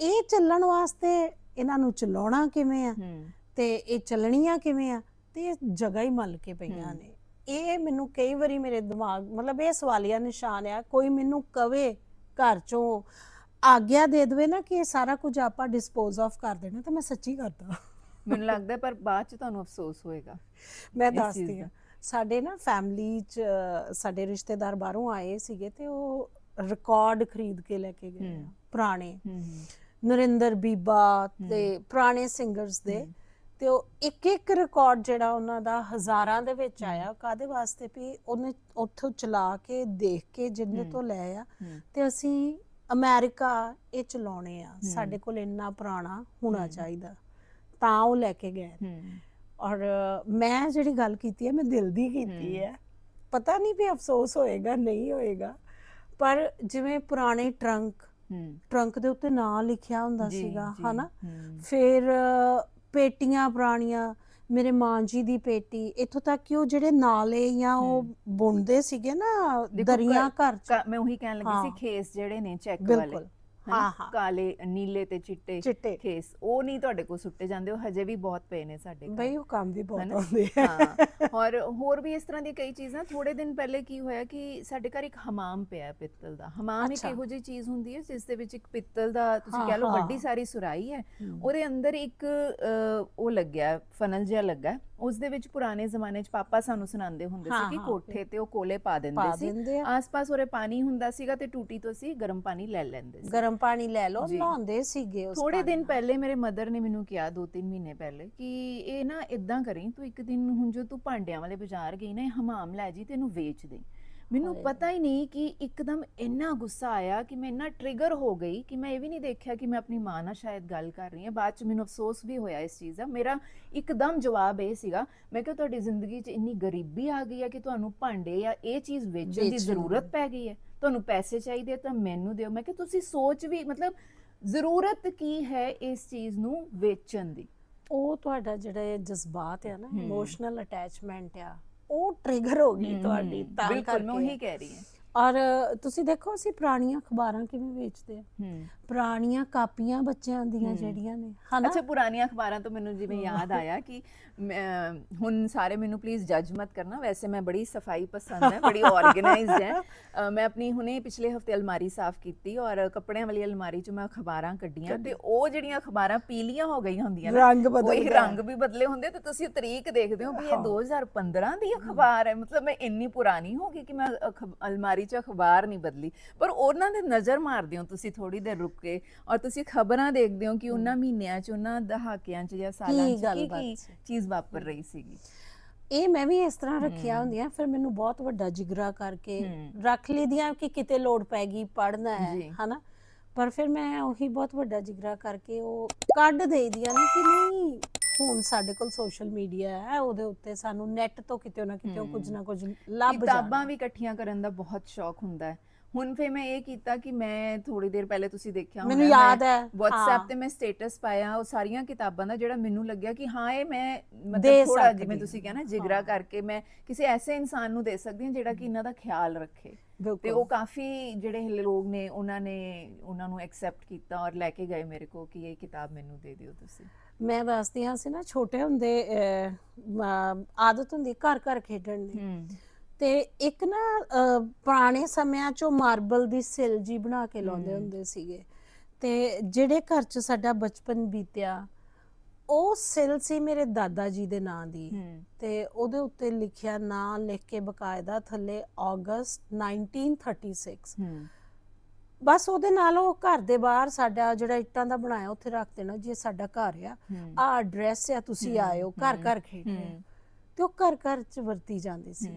ਇਹ ਚੱਲਣ ਵਾਸਤੇ ਇਹਨਾਂ ਨੂੰ ਚਲਾਉਣਾ ਕਿਵੇਂ ਆ ਤੇ ਇਹ ਚੱਲਣੀਆਂ ਕਿਵੇਂ ਆ ਤੇ ਇਹ ਜਗ੍ਹਾ ਹੀ ਮੱਲ ਕੇ ਪਈਆਂ। ਨੇ ਇਹ ਮੈਨੂੰ ਕਈ ਵਾਰੀ ਮੇਰੇ ਦਿਮਾਗ ਮਤਲਬ ਇਹ ਸਵਾਲੀਆ ਨਿਸ਼ਾਨ ਆ ਕੋਈ ਮੈਨੂੰ ਕਵੇ ਘਰ ਚੋਂ ਆਗਿਆ ਦੇ ਦੇਵੇ ਨਾ ਕਿ ਇਹ ਸਾਰਾ ਕੁਝ ਆਪਾਂ ਡਿਸਪੋਜ਼ ਆਫ ਕਰ ਦੇਣਾ ਤਾਂ ਮੈਂ ਸੱਚੀ ਕਰਦਾ ਮੈਨੂੰ ਲੱਗਦਾ ਪਰ ਬਾਅਦ ਚ ਤੁਹਾਨੂੰ ਅਫਸੋਸ ਹੋਏਗਾ ਮੈਂ ਦੱਸਦੀ। ਹਾਂ ਸਾਡੇ ਨਾ ਫੈਮਿਲੀ ਚ ਸਾਡੇ ਰਿਸ਼ਤੇਦਾਰ ਬਾਹਰੋਂ ਆਏ ਸੀਗੇ ਤੇ ਉਹ ਰਿਕਾਰਡ ਖਰੀਦ ਕੇ ਲੈ ਕੇ ਗਏ। ਪੁਰਾਣੇ ਨਰਿੰਦਰ ਬੀਬਾ ਤੇ ਪੁਰਾਣੇ ਸਿੰਗਰਸ ਦੇ। ਤੇ ਉਹ ਇੱਕ ਇੱਕ ਰਿਕਾਰਡ ਜਿਹੜਾ ਉਹਨਾਂ ਦਾ ਹਜ਼ਾਰਾਂ ਦੇ ਵਿੱਚ ਆਇਆ ਕਾਦੇ ਵਾਸਤੇ ਵੀ ਉਹਨੇ ਉੱਥੋਂ ਚਲਾ ਕੇ ਦੇਖ ਕੇ ਜਿੰਨੇ। ਤੋਂ ਲੈ ਆ ਤੇ ਅਸੀਂ ਅਮਰੀਕਾ ਇਹ ਚਲਾਉਣੇ ਆ। ਸਾਡੇ ਕੋਲ ਇੰਨਾ ਪੁਰਾਣਾ ਹੋਣਾ। ਚਾਹੀਦਾ। ਤਾਂ ਉਹ ਲੈ ਕੇ ਗਏ। ਔਰ ਮੈਂ ਜਿਹੜੀ ਗੱਲ ਕੀਤੀ ਹੈ ਮੈਂ ਦਿਲ ਦੀ ਕੀਤੀ ਹੂੰ। ਪਤਾ ਨਹੀਂ ਵੀ ਅਫਸੋਸ ਹੋਏਗਾ ਨਹੀਂ ਹੋਏਗਾ। ਪਰ ਜਿਵੇਂ ਪੁਰਾਣੇ ਟਰੰਕ ਟਰੰਕ ਦੇ ਉੱਤੇ ਨਾਂ ਲਿਖਿਆ ਹੁੰਦਾ ਸੀਗਾ ਹਨਾ? ਫਿਰ ਪੇਟੀਆਂ ਪੁਰਾਣੀਆਂ ਮੇਰੇ ਮਾਂ ਜੀ ਦੀ ਪੇਟੀ ਇੱਥੋਂ ਤੱਕ ਕਿ ਉਹ ਜਿਹੜੇ ਨਾਲੇ ਜਾਂ ਉਹ। ਬੁਣਦੇ ਸੀਗੇ ਨਾ ਦਰੀਆਂ ਘਰ ਚ ਮੈਂ ਉਹੀ ਕਹਿਣ ਲੱਗੀ ਸੀ ਹਾਂ। ਖੇਸ ਜਿਹੜੇ ਨੇ ਚੈੱਕ ਵਾਲੇ ਬਿਲਕੁਲ? ਹਾਂ ਹਾਂ ਕਾਲੇ ਨੀਲੇ ਤੇ ਚਿੱਟੇ ਚਿੱਟੇ ਖੇਸ ਉਹ ਨਹੀਂ ਤੁਹਾਡੇ ਕੋਲ ਸੁੱਟੇ ਜਾਂਦੇ ਉਹ ਹਜੇ ਵੀ ਬਹੁਤ ਪਏ ਨੇ ਸਾਡੇ ਘਰ। ਬਈ ਉਹ ਕੰਮ ਵੀ ਬਹੁਤ ਹਨਾ? ਆਉਂਦੇ ਆ ਹਾਂ ਔਰ ਹੋਰ ਵੀ ਇਸ ਤਰ੍ਹਾਂ ਦੀ ਕਈ ਚੀਜ਼ਾਂ ਥੋੜੇ ਦਿਨ ਪਹਿਲੇ ਕੀ ਹੋਇਆ ਕਿ ਸਾਡੇ ਘਰ ਇੱਕ ਹਮਾਮ ਪਿਆ ਹੈ ਪਿੱਤਲ ਦਾ ਹਮਾਮ ਇੱਕ ਅੱਛਾ। ਇਹੋ ਜਿਹੀ ਚੀਜ਼ ਹੁੰਦੀ ਹੈ ਜਿਸ ਦੇ ਵਿੱਚ ਇੱਕ ਪਿੱਤਲ ਦਾ ਤੁਸੀਂ ਹਾਂ, ਕਹਿ ਲਓ ਹਾਂ। ਵੱਡੀ ਸਾਰੀ ਸੁਰਾਈ ਹੈ। ਉਹਦੇ ਅੰਦਰ ਇੱਕ ਅ, ਉਹ ਲੱਗਿਆ ਫਨਲ ਜਿਹਾ ਲੱਗਾ ਉਸ ਦੇ ਵਿੱਚ ਪੁਰਾਣੇ ਜ਼ਮਾਨੇ 'ਚ ਪਾਪਾ ਸਾਨੂੰ ਸੁਣਾਉਂਦੇ ਹੁੰਦੇ ਹਾਂ, ਸੀ ਕਿ ਹਾਂ, ਕੋਠੇ ਤੇ ਉਹ ਕੋਲੇ ਪਾ ਪਾ ਦਿੰਦੇ ਸੀ ਦਿੰਦੇ ਆ ਆਸ-ਪਾਸ ਉਹਰੇ ਪਾਣੀ ਹੁੰਦਾ ਸੀਗਾ ਤੇ ਟੂਟੀ ਤੋਂ ਅਸੀਂ ਗਰਮ ਪਾਣੀ ਲੈ ਲੈਂਦੇ ਸੀ ਗਰਮ ਪਾਣੀ ਲੈ ਲਓ ਜੀ। ਨਹਾਉਂਦੇ ਸੀਗੇ ਉਸ ਥੋੜੇ ਦਿਨ। ਪਹਿਲੇ ਮੇਰੇ ਮਦਰ ਨੇ ਮੈਨੂੰ ਕਿਹਾ ਦੋ ਤਿੰਨ ਮਹੀਨੇ ਪਹਿਲੇ ਕਿ ਇਹ ਨਾ ਇਦਾਂ ਕਰੀ ਤੂੰ ਇੱਕ ਦਿਨ ਹੁਣ ਜੋ ਤੂੰ ਭਾਂਡਿਆਂ ਵਾਲੇ ਬਾਜ਼ਾਰ ਗਈ ਨਾ ਇਹ ਹਮਾਮ ਲੈ ਜੀ ਤੈਨੂੰ ਵੇਚ ਦੇ ਮੈਨੂੰ। ਪਤਾ ਹੀ ਨਹੀਂ ਕਿ ਇੱਕਦਮ ਇੰਨਾ ਗੁੱਸਾ ਆਇਆ ਕਿ ਮੈਂ ਇੰਨਾ ਟ੍ਰਿਗਰ ਹੋ ਗਈ ਕਿ ਮੈਂ ਇਹ ਵੀ ਨਹੀਂ ਦੇਖਿਆ ਕਿ ਮੈਂ ਆਪਣੀ ਮਾਂ ਨਾਲ ਸ਼ਾਇਦ ਗੱਲ ਕਰ ਰਹੀ ਹਾਂ ਬਾਅਦ ਚ ਮੈਨੂੰ ਅਫਸੋਸ ਵੀ ਹੋਇਆ ਇਸ ਚੀਜ਼ ਦਾ ਮੇਰਾ ਇੱਕਦਮ ਜਵਾਬ ਇਹ ਸੀਗਾ ਮੈਂ ਕਿਹਾ ਤੁਹਾਡੀ ਜ਼ਿੰਦਗੀ 'ਚ ਇੰਨੀ ਗਰੀਬੀ ਆ ਗਈ ਹੈ ਕਿ ਤੁਹਾਨੂੰ ਭਾਂਡੇ ਜਾਂ ਇਹ ਚੀਜ਼ ਵੇਚਣ ਦੀ ਜ਼ਰੂਰਤ ਹੈ। ਪੈ ਗਈ ਹੈ ਤੁਹਾਨੂੰ ਪੈਸੇ ਚਾਹੀਦੇ ਤਾਂ ਮੈਨੂੰ ਦਿਓ ਮੈਂ ਕਿਹਾ ਤੁਸੀਂ ਸੋਚ ਵੀ ਮਤਲਬ ਜ਼ਰੂਰਤ ਕੀ ਹੈ ਇਸ ਚੀਜ਼ ਨੂੰ ਵੇਚਣ ਦੀ ਉਹ ਤੁਹਾਡਾ ਜਿਹੜਾ ਇਹ ਜਜ਼ਬਾਤ ਆ ਨਾ। ਇਮੋਸ਼ਨਲ ਅਟੈਚਮੈਂਟ ਆ ਉਹ ਟ੍ਰਿਗਰ ਹੋ ਗਈ ਤੁਹਾਡੀ ਤਾਂ ਬਿਲਕੁਲ ਮੈਂ ਉਹੀ ਕਰਕੇ ਕਹਿ ਰਹੀ ਹਾਂ। ਔਰ ਤੁਸੀਂ ਦੇਖੋ ਅਸੀਂ ਪੁਰਾਣੀਆਂ ਅਖਬਾਰਾਂ ਕਿਵੇਂ ਵੇਚਦੇ ਆ? ਹੂੰ। ਪੁਰਾਣੀਆਂ ਕਾਪੀਆਂ ਬੱਚਿਆਂ ਦੀਆਂ। ਜਿਹੜੀਆਂ ਨੇ ਹਨਾ? ਅੱਛਾ ਪੁਰਾਣੀਆਂ ਅਖਬਾਰਾਂ ਤੋਂ ਮੈਨੂੰ ਜਿਵੇਂ ਯਾਦ ਆਇਆ ਕਿ ਹੁਣ ਸਾਰੇ ਮੈਨੂੰ ਪਲੀਜ਼ ਜੱਜ ਮਤ ਕਰਨਾ। ਵੈਸੇ ਮੈਂ ਬੜੀ ਸਫ਼ਾਈ ਪਸੰਦ ਹੈ ਬੜੀ ਆਰਗੇਨਾਈਜ਼ਡ ਹੈ। ਮੈਂ ਆਪਣੀ ਹੁਣੇ ਪਿਛਲੇ ਹਫ਼ਤੇ ਅਲਮਾਰੀ ਸਾਫ਼ ਕੀਤੀ ਔਰ ਕੱਪੜਿਆਂ ਵਾਲੀ ਅਲਮਾਰੀ 'ਚ ਮੈਂ ਅਖਬਾਰਾਂ ਕੱਢੀਆਂ ਤੇ ਉਹ ਜਿਹੜੀਆਂ ਅਖਬਾਰਾਂ ਪੀਲੀਆਂ ਹੋ ਗਈਆਂ ਹੁੰਦੀਆਂ ਨਾ ਰੰਗ ਬਦਲ। ਰੰਗ ਵੀ ਬਦਲੇ ਹੁੰਦੇ ਤੇ ਤੁਸੀਂ ਤਰੀਕ ਦੇਖਦੇ ਹੋ ਵੀ ਇਹ ਹਾਂ। 2015 ਦੀ ਅਖਬਾਰ ਹੈ। ਮਤਲਬ ਮੈਂ ਇੰਨੀ ਪੁਰਾਣੀ ਹੋ ਗਈ ਕਿ ਮੈਂ ਅਖ- ਅਲਮਾਰੀ 'ਚ ਅਖਬਾਰ ਨਹੀਂ ਬਦਲੀ ਪਰ ਉਹਨਾਂ ਦੇ ਨਜ਼ਰ ਮਾਰਦੇ ਹੋ ਤੁਸੀਂ ਥੋੜੀ ਦੇਰ ਰੁਕ ਕੇ ਔਰ ਤੁਸੀਂ ਖਬਰਾਂ ਦੇਖਦੇ ਹੋ ਕਿ ਉਹਨਾਂ ਮਹੀਨਿਆਂ 'ਚ ਉਹਨਾਂ ਦਹਾਕਿਆਂ 'ਚ ਜਾਂ ਸਾਲਾਂ 'ਚ ਕੀ। ਚੀਜ਼ ਵਾਪਰ ਰਹੀ ਸੀਗੀ ਇਹ ਮੈਂ ਵੀ ਇਸ ਤਰ੍ਹਾਂ ਰੱਖੀਆਂ। ਹੁੰਦੀਆਂ ਫਿਰ ਮੈਨੂੰ ਬਹੁਤ ਵੱਡਾ ਜਿਗਰਾ ਕਰਕੇ। ਰੱਖ ਲਈਦੀਆਂ ਕਿ ਕਿਤੇ ਲੋੜ ਪੈ ਗਈ ਪੜਨਾ ਹੈ। ਹਨਾ ਪਰ ਫਿਰ ਮੈਂ ਉਹੀ ਬਹੁਤ ਵੱਡਾ ਜਿਗਰਾ ਕਰਕੇ ਉਹ ਕੱਢ ਦੇਈਦੀਆਂ ਨੇ ਕਿ ਨਹੀਂ ਹੁਣ ਸਾਡੇ ਕੋਲ ਸੋਸ਼ਲ ਮੀਡੀਆ ਹੈ ਉਹਦੇ ਉੱਤੇ ਸਾਨੂੰ ਨੈਟ ਤੋਂ ਕਿਤੇ ਨਾ ਕਿਤੇ ਕੁਝ। ਨਾ ਕੁਝ ਲੱਭ ਕਿਤਾਬਾਂ ਵੀ ਇਕੱਠੀਆਂ ਕਰਨ ਦਾ ਬਹੁਤ ਸ਼ੌਕ ਹੁੰਦਾ ਹੈ ਹੁਣ ਫੇ ਮੈਂ ਇਹ ਕੀਤਾ ਕਿ ਮੈਂ ਥੋੜੀ ਦੇਰ ਪਹਿਲੇ ਤੁਸੀਂ ਦੇਖਿਆ ਮੈਨੂੰ ਯਾਦ ਹੈ WhatsApp। ਤੇ ਮੈਂ ਸਟੇਟਸ ਪਾਇਆ ਉਹ ਸਾਰੀਆਂ ਕਿਤਾਬਾਂ ਦਾ ਜਿਹੜਾ ਮੈਨੂੰ ਲੱਗਿਆ ਕਿ ਹਾਂ ਇਹ ਮੈਂ ਮਤਲਬ ਥੋੜਾ ਜਿਵੇਂ। ਤੁਸੀਂ ਕਿਹਾ ਨਾ ਜਿਗਰਾ। ਕਰਕੇ ਮੈਂ ਕਿਸੇ ਐਸੇ ਇਨਸਾਨ ਨੂੰ ਦੇ ਸਕਦੀ ਹਾਂ ਜਿਹੜਾ ਕਿ ਇਹਨਾਂ ਦਾ ਖਿਆਲ ਰੱਖੇ ਤੇ ਉਹ ਕਾਫੀ ਜਿਹੜੇ ਲੋਕ ਨੇ ਉਹਨਾਂ ਨੇ ਉਹਨਾਂ ਨੂੰ ਐਕਸੈਪਟ ਕੀਤਾ ਔਰ ਲੈ ਕੇ ਗਏ ਮੇਰੇ ਕੋ ਕਿ ਇਹ ਕਿਤਾਬ ਮੈਨੂੰ ਦੇ ਦਿਓ ਤੁਸੀਂ ਮੈਂ ਦੱਸਦੀ ਹਾਂ ਸੀ ਨਾ ਛੋਟੇ ਹੁੰਦੇ ਆਦਤ ਹੁੰਦੀ ਘਰ ਘਰ ਖੇਡਣ ਦੀ। ਤੇ ਇੱਕ ਨਾ ਪੁਰਾਣੇ ਸਮਿਆਂ ਚੋਂ ਮਾਰਬਲ ਦੀ ਸਿਲ ਜੀ ਬਣਾ ਕੇ ਲਾਉਂਦੇ। ਹੁੰਦੇ ਸੀਗੇ। ਤੇ ਜਿਹੜੇ ਘਰ 'ਚ ਸਾਡਾ ਬਚਪਨ ਬੀਤਿਆ ਉਹ ਸਿਲ ਸੀ ਮੇਰੇ ਦਾਦਾ ਜੀ ਦੇ ਨਾਂ ਦੀ। ਤੇ ਉਹਦੇ ਉੱਤੇ ਲਿਖਿਆ ਨਾਂ ਲਿਖ ਕੇ ਬਕਾਇਦਾ ਥੱਲੇ ਅਗਸਤ 1936 ਹੂੰ। ਬਸ ਉਹਦੇ ਨਾਲ ਉਹ ਘਰ ਦੇ ਬਾਹਰ ਸਾਡਾ ਜਿਹੜਾ ਇੱਟਾਂ ਦਾ ਬਣਾਇਆ ਉੱਥੇ ਰੱਖ ਦੇਣਾ ਜੇ ਸਾਡਾ ਘਰ ਆ। ਆ ਐਡਰੈਸ ਆ ਤੁਸੀਂ ਆਇਓ ਘਰ ਘਰ ਖੇਡਦੇ ਆ। ਤੇ ਉਹ ਘਰ ਘਰ ਚ ਵਰਤੀ ਜਾਂਦੀ ਸੀ।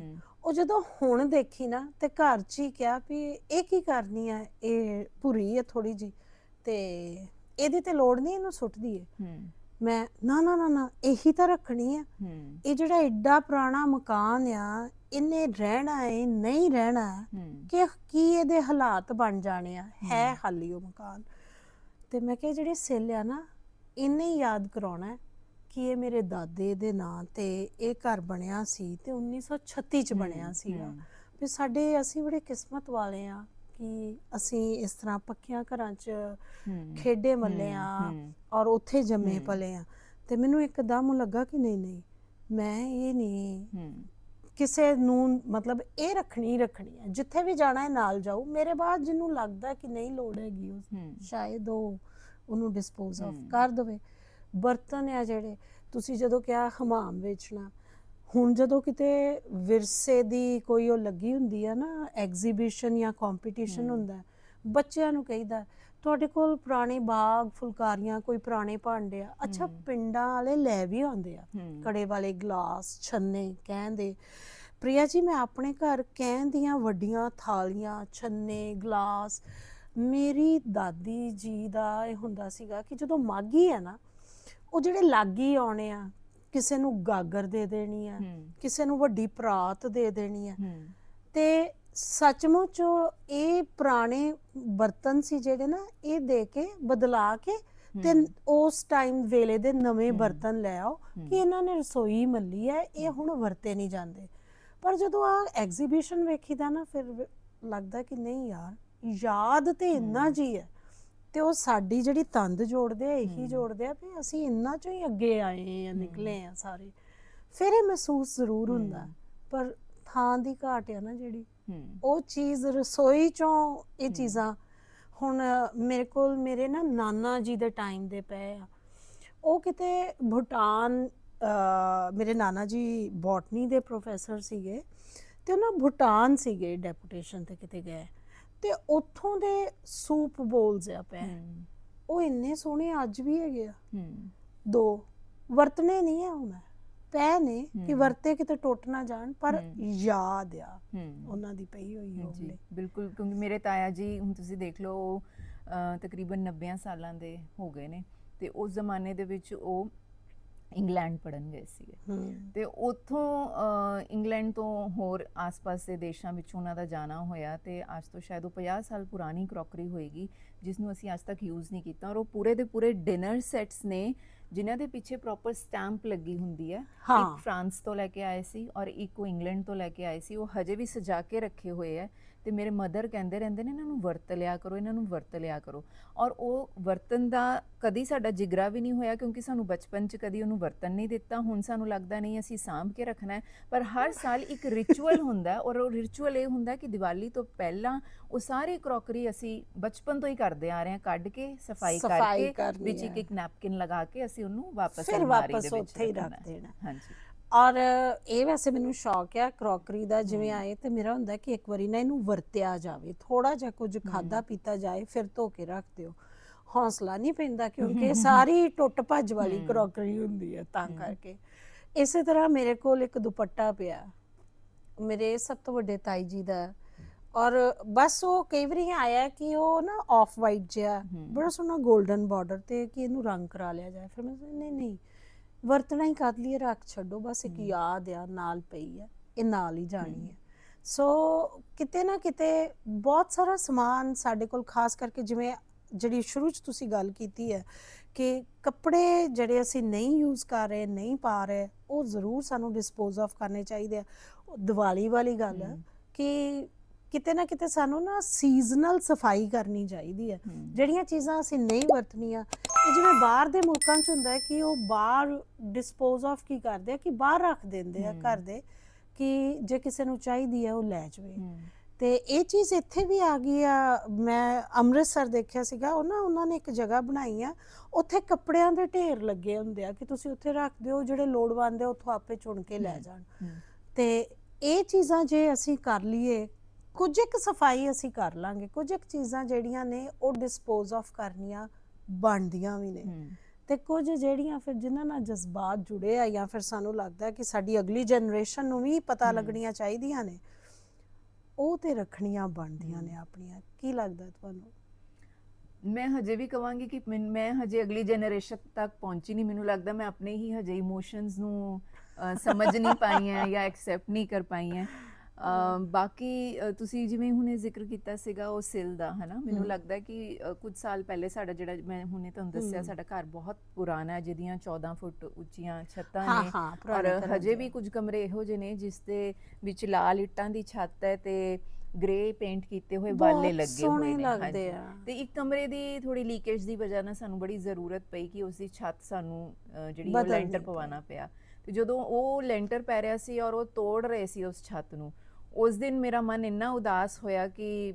ਉਹ ਜਦੋਂ ਹੁਣ ਦੇਖੀ ਨਾ ਤੇ ਘਰ 'ਚ ਹੀ ਕਿਹਾ ਵੀ ਇਹ ਕੀ ਕਰਨੀ ਆ ਇਹ ਭੁਰੀ ਹੈ ਥੋੜੀ ਜੀ ਤੇ ਇਹਦੀ ਤੇ ਲੋੜ ਨਹੀਂ ਇਹਨੂੰ ਸੁੱਟ ਦਈਏ ਮੈਂ ਨਾ ਨਾ ਨਾ ਨਾ ਇਹੀ ਤਾਂ ਰੱਖਣੀ ਆ। ਇਹ ਜਿਹੜਾ ਐਡਾ ਪੁਰਾਣਾ ਮਕਾਨ ਆ ਇਹਨੇ ਰਹਿਣਾ ਹੈ ਨਹੀਂ ਰਹਿਣਾ ਹੈ, ਹੂੰ ਕਿ ਕੀ ਇਹਦੇ ਹਾਲਾਤ ਬਣ ਜਾਣੇ ਆ? ਹੈ। ਹਾਲੀ ਉਹ ਮਕਾਨ। ਤੇ ਮੈਂ ਕਿਹਾ ਜਿਹੜੀ ਸਿੱਲ ਆ ਨਾ ਇਹਨੇ ਹੀ ਯਾਦ ਕਰਾਉਣਾ ਹੈ ਕਿ ਇਹ ਮੇਰੇ ਦਾਦੇ ਦੇ ਨਾਂ ਤੇ ਇਹ ਘਰ ਬਣਿਆ ਸੀ ਤੇ 1936 ਚ ਬਣਿਆ ਸੀਗਾ। ਵੀ ਸਾਡੇ ਅਸੀਂ ਬੜੇ ਕਿਸਮਤ ਵਾਲੇ ਆ ਕਿ ਅਸੀਂ ਇਸ ਤਰ੍ਹਾਂ ਪੱਕਿਆਂ ਘਰਾਂ 'ਚ ਖੇਡੇ ਮੱਲੇ ਆ ਔਰ ਉੱਥੇ ਜੰਮੇ। ਪਲੇ ਆ। ਤੇ ਮੈਨੂੰ ਇੱਕਦਮ ਲੱਗਾ ਕਿ ਨਹੀਂ ਨਹੀਂ ਮੈਂ ਇਹ ਨਹੀਂ ਕਿਸੇ ਨੂੰ ਮਤਲਬ ਇਹ ਰੱਖਣੀ ਰੱਖਣੀ ਹੈ ਜਿੱਥੇ ਵੀ ਜਾਣਾ ਹੈ ਨਾਲ ਜਾਓ ਮੇਰੇ ਬਾਅਦ ਜਿਹਨੂੰ ਲੱਗਦਾ ਕਿ ਨਹੀਂ ਲੋੜ ਹੈਗੀ ਉਸ ਸ਼ਾਇਦ ਉਹ ਉਹਨੂੰ ਡਿਸਪੋਜ਼ ਆਫ। ਕਰ ਦਵੇ ਬਰਤਨ ਆ ਜਿਹੜੇ ਤੁਸੀਂ ਜਦੋਂ ਕਿਹਾ ਹਮਾਮ ਵੇਚਣਾ ਹੁਣ ਜਦੋਂ ਕਿਤੇ ਵਿਰਸੇ ਦੀ ਕੋਈ ਉਹ ਲੱਗੀ ਹੁੰਦੀ ਆ ਨਾ ਐਗਜ਼ੀਬਿਸ਼ਨ ਜਾਂ ਕੰਪੀਟੀਸ਼ਨ। ਹੁੰਦਾ ਬੱਚਿਆਂ ਨੂੰ ਕਹੀਦਾ ਤੁਹਾਡੇ ਕੋਲ ਪੁਰਾਣੇ ਬਾਗ ਫੁਲਕਾਰੀਆਂ ਕੋਈ ਪੁਰਾਣੇ ਭਾਂਡੇ ਆ? ਅੱਛਾ। ਪਿੰਡਾਂ ਵਾਲੇ ਲੈ ਵੀ ਆਉਂਦੇ ਆ। ਕੜੇ ਵਾਲੇ ਗਲਾਸ ਛੰਨੇ ਕਹਿੰਦੇ। ਪ੍ਰਿਆ ਜੀ ਮੈਂ ਆਪਣੇ ਘਰ ਕਹਿਣ ਦੀਆਂ ਵੱਡੀਆਂ ਥਾਲੀਆਂ ਛੰਨੇ ਗਲਾਸ ਮੇਰੀ ਦਾਦੀ ਜੀ ਦਾ ਇਹ ਹੁੰਦਾ ਸੀਗਾ ਕਿ ਜਦੋਂ ਮਾਗੀ ਹੈ ਨਾ ਉਹ ਜਿਹੜੇ ਲਾਗੀ ਆਉਣੇ ਆ ਕਿਸੇ ਨੂੰ ਗਾਗਰ ਦੇ ਦੇਣੀ ਆ ਕਿਸੇ ਨੂੰ ਵੱਡੀ ਪਰਾਤ ਦੇ ਦੇਣੀ ਆ। ਤੇ ਸੱਚਮੁੱਚ ਇਹ ਪੁਰਾਣੇ ਬਰਤਨ ਸੀ ਜਿਹੜੇ ਨਾ ਇਹ ਦੇ ਕੇ ਬਦਲਾ ਕੇ ਤੇ ਉਸ ਟਾਈਮ ਵੇਲੇ ਦੇ ਨਵੇਂ। ਬਰਤਨ ਲੈ ਆਓ ਕਿ ਇਹਨਾਂ ਨੇ ਰਸੋਈ ਮੱਲੀ ਹੈ ਇਹ ਹੁਣ ਵਰਤੇ ਨਹੀਂ ਜਾਂਦੇ ਪਰ ਜਦੋਂ ਆ ਐਗਜ਼ੀਬਿਸ਼ਨ ਵੇਖੀਦਾ ਨਾ ਫਿਰ ਲੱਗਦਾ ਕਿ ਨਹੀਂ ਯਾਰ ਯਾਦ ਤੇ ਇੰਨਾ। ਜੀ ਹੈ ਤੇ ਉਹ ਸਾਡੀ ਜਿਹੜੀ ਤੰਦ ਜੋੜਦੇ ਆ ਇਹੀ। ਜੋੜਦੇ ਆ ਵੀ ਅਸੀਂ ਇੰਨਾ ਚੋਂ ਹੀ ਅੱਗੇ ਆਏ ਆ। ਨਿਕਲੇ ਆ ਸਾਰੇ ਫਿਰ ਇਹ ਮਹਿਸੂਸ ਜ਼ਰੂਰ ਹੁੰਦਾ। ਪਰ ਥਾਂ ਦੀ ਘਾਟ ਆ ਨਾ ਜਿਹੜੀ ਉਹ ਚੀਜ਼ ਰਸੋਈ ਚੋਂ ਇਹ। ਚੀਜ਼ਾਂ ਹੁਣ ਮੇਰੇ ਕੋਲ ਮੇਰੇ ਨਾ ਨਾਨਾ ਜੀ ਦੇ ਟਾਈਮ ਦੇ ਪਏ ਆ। ਉਹ ਕਿਤੇ ਭੂਟਾਨ ਮੇਰੇ ਨਾਨਾ ਜੀ ਬੋਟਨੀ ਦੇ ਪ੍ਰੋਫੈਸਰ ਸੀਗੇ ਤੇ ਉਹਨਾਂ ਭੂਟਾਨ ਸੀਗੇ ਡੈਪੂਟੇਸ਼ਨ ਤੇ ਕਿਤੇ ਗਏ। ਤੇ ਉੱਥੋਂ ਦੇ ਸੂਪ ਬੋਲਸ ਆ ਪਏ। ਉਹ ਇੰਨੇ ਸੋਹਣੇ ਅੱਜ ਵੀ ਹੈਗੇ ਆ। ਦੋ ਵਰਤਨੇ ਨਹੀਂ ਆ ਹੁਣ। ਪੈ ਨੇ ਕਿ। ਵਰਤੇ ਕਿਤੇ ਟੁੱਟ ਨਾ ਜਾਣ ਪਰ। ਯਾਦ ਆ ਹੂੰ ਉਹਨਾਂ ਦੀ ਪਈ ਹੋਈ ਜੀ ਹੋਵੇ ਬਿਲਕੁਲ ਕਿਉਂਕਿ ਮੇਰੇ ਤਾਇਆ ਜੀ ਹੁਣ ਤੁਸੀਂ ਦੇਖ ਲਓ ਉਹ, ਅ, ਤਕਰੀਬਨ 90 ਸਾਲਾਂ ਦੇ ਹੋ ਗਏ ਨੇ ਤੇ ਉਸ ਜ਼ਮਾਨੇ ਦੇ ਵਿੱਚ ਉਹ ਇੰਗਲੈਂਡ ਪੜਨ ਗਏ ਸੀਗੇ ਹੂੰ ਤੇ ਉੱਥੋਂ ਇੰਗਲੈਂਡ ਤੋਂ ਹੋਰ ਆਸ-ਪਾਸ ਦੇ ਦੇਸ਼ਾਂ ਵਿੱਚ ਉਹਨਾਂ ਦਾ ਜਾਣਾ ਹੋਇਆ ਤੇ ਅੱਜ ਤੋਂ ਸ਼ਾਇਦ ਉਹ 50 ਸਾਲ ਪੁਰਾਣੀ ਕਰੋਕਰੀ ਹੋਏਗੀ ਜਿਸ ਨੂੰ ਅਸੀਂ ਅੱਜ ਤੱਕ ਯੂਜ਼ ਨਹੀਂ ਕੀਤਾ ਔਰ ਉਹ ਪੂਰੇ ਦੇ ਪੂਰੇ ਡਿਨਰ ਸੈਟਸ ਨੇ ਜਿਨ੍ਹਾਂ ਦੇ ਪਿੱਛੇ ਪ੍ਰੋਪਰ ਸਟੈਂਪ ਲੱਗੀ ਹੁੰਦੀ ਹੈ। ਹਾਂ। ਇੱਕ ਫਰਾਂਸ ਤੋਂ ਲੈ ਕੇ ਆਏ ਸੀ ਔਰ ਇੱਕ ਉਹ ਇੰਗਲੈਂਡ ਤੋਂ ਲੈ ਕੇ ਆਏ ਸੀ। ਉਹ ਹਜੇ ਵੀ ਸਜਾ ਕੇ ਰੱਖੇ ਹੋਏ ਹੈ। ਤੇ ਮੇਰੇ ਮਦਰ ਕਹਿੰਦੇ ਰਹਿੰਦੇ ਨੇ ਇਹਨਾਂ ਨੂੰ ਵਰਤ ਲਿਆ ਕਰੋ ਇਹਨਾਂ ਨੂੰ ਵਰਤ ਲਿਆ ਕਰੋ। ਔਰ ਉਹ ਵਰਤਨ ਦਾ ਕਦੀ ਸਾਡਾ ਜਿਗਰਾ ਵੀ ਨਹੀਂ ਹੋਇਆ ਕਿਉਂਕਿ ਸਾਨੂੰ ਬਚਪਨ 'ਚ ਕਦੀ ਉਹਨੂੰ ਵਰਤਨ ਨਹੀਂ ਦਿੱਤਾ। ਹੁਣ ਸਾਨੂੰ ਲੱਗਦਾ ਨਹੀਂ ਅਸੀਂ ਸਾਂਭ ਕੇ ਰੱਖਣਾ ਹੈ। ਪਰ ਹਰ ਸਾਲ ਇੱਕ ਰਿਚੁਅਲ ਹੁੰਦਾ ਔਰ ਉਹ ਰਿਚੁਅਲ ਇਹ ਹੁੰਦਾ ਕਿ ਦੀਵਾਲੀ ਤੋਂ ਪਹਿਲਾਂ ਉਹ ਸਾਰੀ ਕਰੋਕਰੀ ਅਸੀਂ ਬਚਪਨ ਤੋਂ ਹੀ ਕਰਦੇ ਆ ਰਹੇ ਹਾਂ। ਕੱਢ ਕੇ ਸਫ਼ਾਈ ਕਰਕੇ ਵਿੱਚ। ਇੱਕ ਇੱਕ ਨੈਪਕਿਨ ਲਗਾ ਕੇ ਅਸੀਂ ਉਹਨੂੰ ਵਾਪਸ ਫਿਰ ਅਲਮਾਰੀ ਵਾਪਸ ਦੇ ਵਿੱਚ ਉੱਥੇ ਹੀ ਰੱਖ। ਦੇਣਾ। ਹਾਂਜੀ। ਔਰ ਇਹ ਵੈਸੇ ਮੈਨੂੰ ਸ਼ੌਕ ਆ ਕਰੋਕਰੀ ਦਾ ਜਿਵੇਂ। ਆਏ ਤੇ ਮੇਰਾ ਹੁੰਦਾ ਕਿ ਇੱਕ ਵਾਰੀ ਨਾ ਇਹਨੂੰ ਵਰਤਿਆ ਜਾਵੇ ਥੋੜਾ ਜਿਹਾ ਕੁਝ ਖਾਦਾ। ਪੀਤਾ ਜਾਏ ਫਿਰ ਧੋ ਕੇ ਰੱਖ ਦਿਓ ਹੌਸਲਾ ਨਹੀਂ ਪੈਂਦਾ ਕਿਉਂਕਿ ਸਾਰੀ ਟੁੱਟ ਭੱਜ ਵਾਲੀ। ਕਰੋਕਰੀ ਹੁੰਦੀ ਹੈ ਤਾਂ। ਕਰਕੇ ਇਸੇ ਤਰ੍ਹਾਂ ਮੇਰੇ ਕੋਲ ਇੱਕ ਦੁਪੱਟਾ ਪਿਆ ਮੇਰੇ ਸਭ ਤੋਂ ਵੱਡੇ ਤਾਈ ਜੀ ਦਾ ਔਰ ਬਸ ਉਹ ਕਈ ਵਾਰੀ ਆਇਆ ਕਿ ਉਹ ਨਾ ਆਫ ਵਾਈਟ ਜਿਹਾ। ਬੜਾ ਸੋਹਣਾ 골ਡਨ ਬਾਰਡਰ ਤੇ ਕਿ ਇਹਨੂੰ ਰੰਗ ਕਰਾ ਲਿਆ ਜਾਏ ਫਿਰ ਮੈਂ ਨਹੀਂ ਨਹੀਂ ਵਰਤਣਾ ਹੀ ਕਰ ਲਈਏ ਰੱਖ ਛੱਡੋ ਬਸ ਇੱਕ। ਯਾਦ ਆ ਨਾਲ ਪਈ ਆ ਇਹ ਨਾਲ ਹੀ ਜਾਣੀ ਹੈ। ਸੋ ਕਿਤੇ ਨਾ ਕਿਤੇ ਬਹੁਤ ਸਾਰਾ ਸਮਾਨ ਸਾਡੇ ਕੋਲ ਖਾਸ ਕਰਕੇ ਜਿਵੇਂ ਜਿਹੜੀ ਸ਼ੁਰੂ ਚ ਤੁਸੀਂ ਗੱਲ ਕੀਤੀ ਹੈ ਕਿ ਕੱਪੜੇ ਜਿਹੜੇ ਅਸੀਂ ਨਹੀਂ ਯੂਜ਼ ਕਰ ਰਹੇ ਨਹੀਂ ਪਾ ਰਹੇ ਉਹ ਜ਼ਰੂਰ ਸਾਨੂੰ ਡਿਸਪੋਜ਼ ਆਫ ਕਰਨੇ ਚਾਹੀਦੇ ਆ। ਦੀਵਾਲੀ ਵਾਲੀ ਗੱਲ ਹੈ। ਹਮ, ਕਿ ਕਿਤੇ ਨਾ ਕਿਤੇ ਸਾਨੂੰ ਨਾ ਸੀਜ਼ਨਲ ਸਫ਼ਾਈ ਕਰਨੀ ਚਾਹੀਦੀ ਹੈ। ਜਿਹੜੀਆਂ ਚੀਜ਼ਾਂ ਅਸੀਂ ਨਹੀਂ ਵਰਤਣੀਆਂ ਇਹ ਜਿਵੇਂ ਬਾਹਰ ਦੇ ਮੁਲਕਾਂ 'ਚ ਹੁੰਦਾ ਹੈ ਕਿ ਉਹ ਬਾਹਰ ਡਿਸਪੋਜ਼ ਆਫ ਕੀ ਕਰਦੇ ਆ ਕਿ ਬਾਹਰ ਰੱਖ ਦਿੰਦੇ ਆ। ਘਰ ਦੇ ਕਿ ਜੇ ਕਿਸੇ ਨੂੰ ਚਾਹੀਦੀ ਹੈ ਉਹ ਲੈ ਜਾਵੇ। ਤੇ ਇਹ ਚੀਜ਼ ਇੱਥੇ ਵੀ ਆ ਗਈ ਆ ਮੈਂ ਅੰਮ੍ਰਿਤਸਰ ਦੇਖਿਆ ਸੀਗਾ ਉਹ ਨਾ ਉਹਨਾਂ ਨੇ ਇੱਕ ਜਗ੍ਹਾ ਬਣਾਈ ਆ ਉੱਥੇ ਕੱਪੜਿਆਂ ਦੇ ਢੇਰ ਲੱਗੇ ਹੁੰਦੇ ਆ ਕਿ ਤੁਸੀਂ ਉੱਥੇ ਰੱਖ ਦਿਓ ਜਿਹੜੇ ਲੋੜਵੰਦ ਆ ਉੱਥੋਂ ਆਪੇ ਚੁਣ ਕੇ ਲੈ। ਜਾਣ। ਤੇ ਇਹ ਚੀਜ਼ਾਂ ਜੇ ਅਸੀਂ ਕਰ ਲਈਏ ਕੁਝ ਇੱਕ ਸਫ਼ਾਈ ਅਸੀਂ ਕਰ ਲਾਂਗੇ ਕੁਝ ਇੱਕ ਚੀਜ਼ਾਂ ਜਿਹੜੀਆਂ ਨੇ ਉਹ ਡਿਸਪੋਜ਼ ਆਫ ਕਰਨੀਆਂ ਬਣਦੀਆਂ ਵੀ ਨੇ। ਤੇ ਕੁਝ ਜਿਹੜੀਆਂ ਫਿਰ ਜਿਨ੍ਹਾਂ ਨਾਲ ਜਜ਼ਬਾਤ ਜੁੜੇ ਆ ਜਾਂ ਫਿਰ ਸਾਨੂੰ ਲੱਗਦਾ ਕਿ ਸਾਡੀ ਅਗਲੀ ਜਨਰੇਸ਼ਨ ਨੂੰ ਵੀ ਪਤਾ। ਲੱਗਣੀਆਂ ਚਾਹੀਦੀਆਂ ਨੇ ਉਹ ਤੇ ਰੱਖਣੀਆਂ ਬਣਦੀਆਂ ਨੇ। ਆਪਣੀਆਂ। ਕੀ ਲੱਗਦਾ ਤੁਹਾਨੂੰ? ਮੈਂ ਹਜੇ ਵੀ ਕਵਾਂਗੀ ਕਿ ਮੈਂ ਹਜੇ ਅਗਲੀ ਜਨਰੇਸ਼ਨ ਤੱਕ ਪਹੁੰਚੀ ਨਹੀਂ ਮੈਨੂੰ ਲੱਗਦਾ ਮੈਂ ਆਪਣੇ ਹੀ ਹਜੇ ਇਮੋਸ਼ਨਸ ਨੂੰ ਸਮਝ ਨਹੀਂ ਪਾਈ ਹਾਂ ਜਾਂ ਐਕਸੈਪਟ ਨਹੀਂ ਕਰ ਪਾਈ ਹਾਂ ਬਾਕੀ ਤੁਸੀਂ ਜਿਵੇਂ ਹੁਣੇ ਜ਼ਿਕਰ ਕੀਤਾ ਸੀਗਾ ਉਹ ਸਿਲ ਦਾ ਹਨਾ ਮੈਨੂੰ। ਲੱਗਦਾ ਕਿ ਕੁਝ ਸਾਲ ਪਹਿਲੇ ਸਾਡਾ ਜਿਹੜਾ ਮੈਂ ਹੁਣੇ ਤੁਹਾਨੂੰ ਦੱਸਿਆ। ਸਾਡਾ ਘਰ ਬਹੁਤ ਪੁਰਾਣਾ ਹੈ ਜਿਹਦੀਆਂ 14 ਫੁੱਟ ਉੱਚੀਆਂ ਛੱਤਾਂ ਨੇ ਔਰ ਹਜੇ। ਵੀ ਕੁਝ ਕਮਰੇ ਇਹੋ ਜਿਹੇ ਨੇ ਜਿਸ ਦੇ ਵਿੱਚ ਲਾਲ ਇੱਟਾਂ ਦੀ ਛੱਤ ਹੈ ਤੇ ਗ੍ਰੇ ਪੇਂਟ ਕੀਤੇ ਹੋਏ ਬਾਲੇ ਲੱਗੇ ਹੋਏ ਨੇ ਲੱਗਦੇ ਹਾਂਜੀ। ਆ ਤੇ ਇੱਕ ਕਮਰੇ ਦੀ ਥੋੜੀ ਲੀਕੇਜ ਦੀ ਵਜ੍ਹਾ ਨਾਲ ਸਾਨੂੰ ਬੜੀ ਜ਼ਰੂਰਤ ਪਈ ਕਿ ਉਸ ਦੀ ਛੱਤ ਸਾਨੂੰ ਜਿਹੜੀ ਲੈਂਟਰ। ਪਵਾਉਣਾ ਪਿਆ ਤੇ ਜਦੋਂ ਉਹ ਲੈਂਟਰ ਪੈ ਰਿਹਾ ਸੀ ਔਰ ਉਹ ਤੋੜ ਰਹੇ ਸੀ ਉਸ ਛੱਤ ਨੂੰ ਉਸ ਦਿਨ ਮੇਰਾ ਮਨ ਇੰਨਾ ਉਦਾਸ ਹੋਇਆ ਕਿ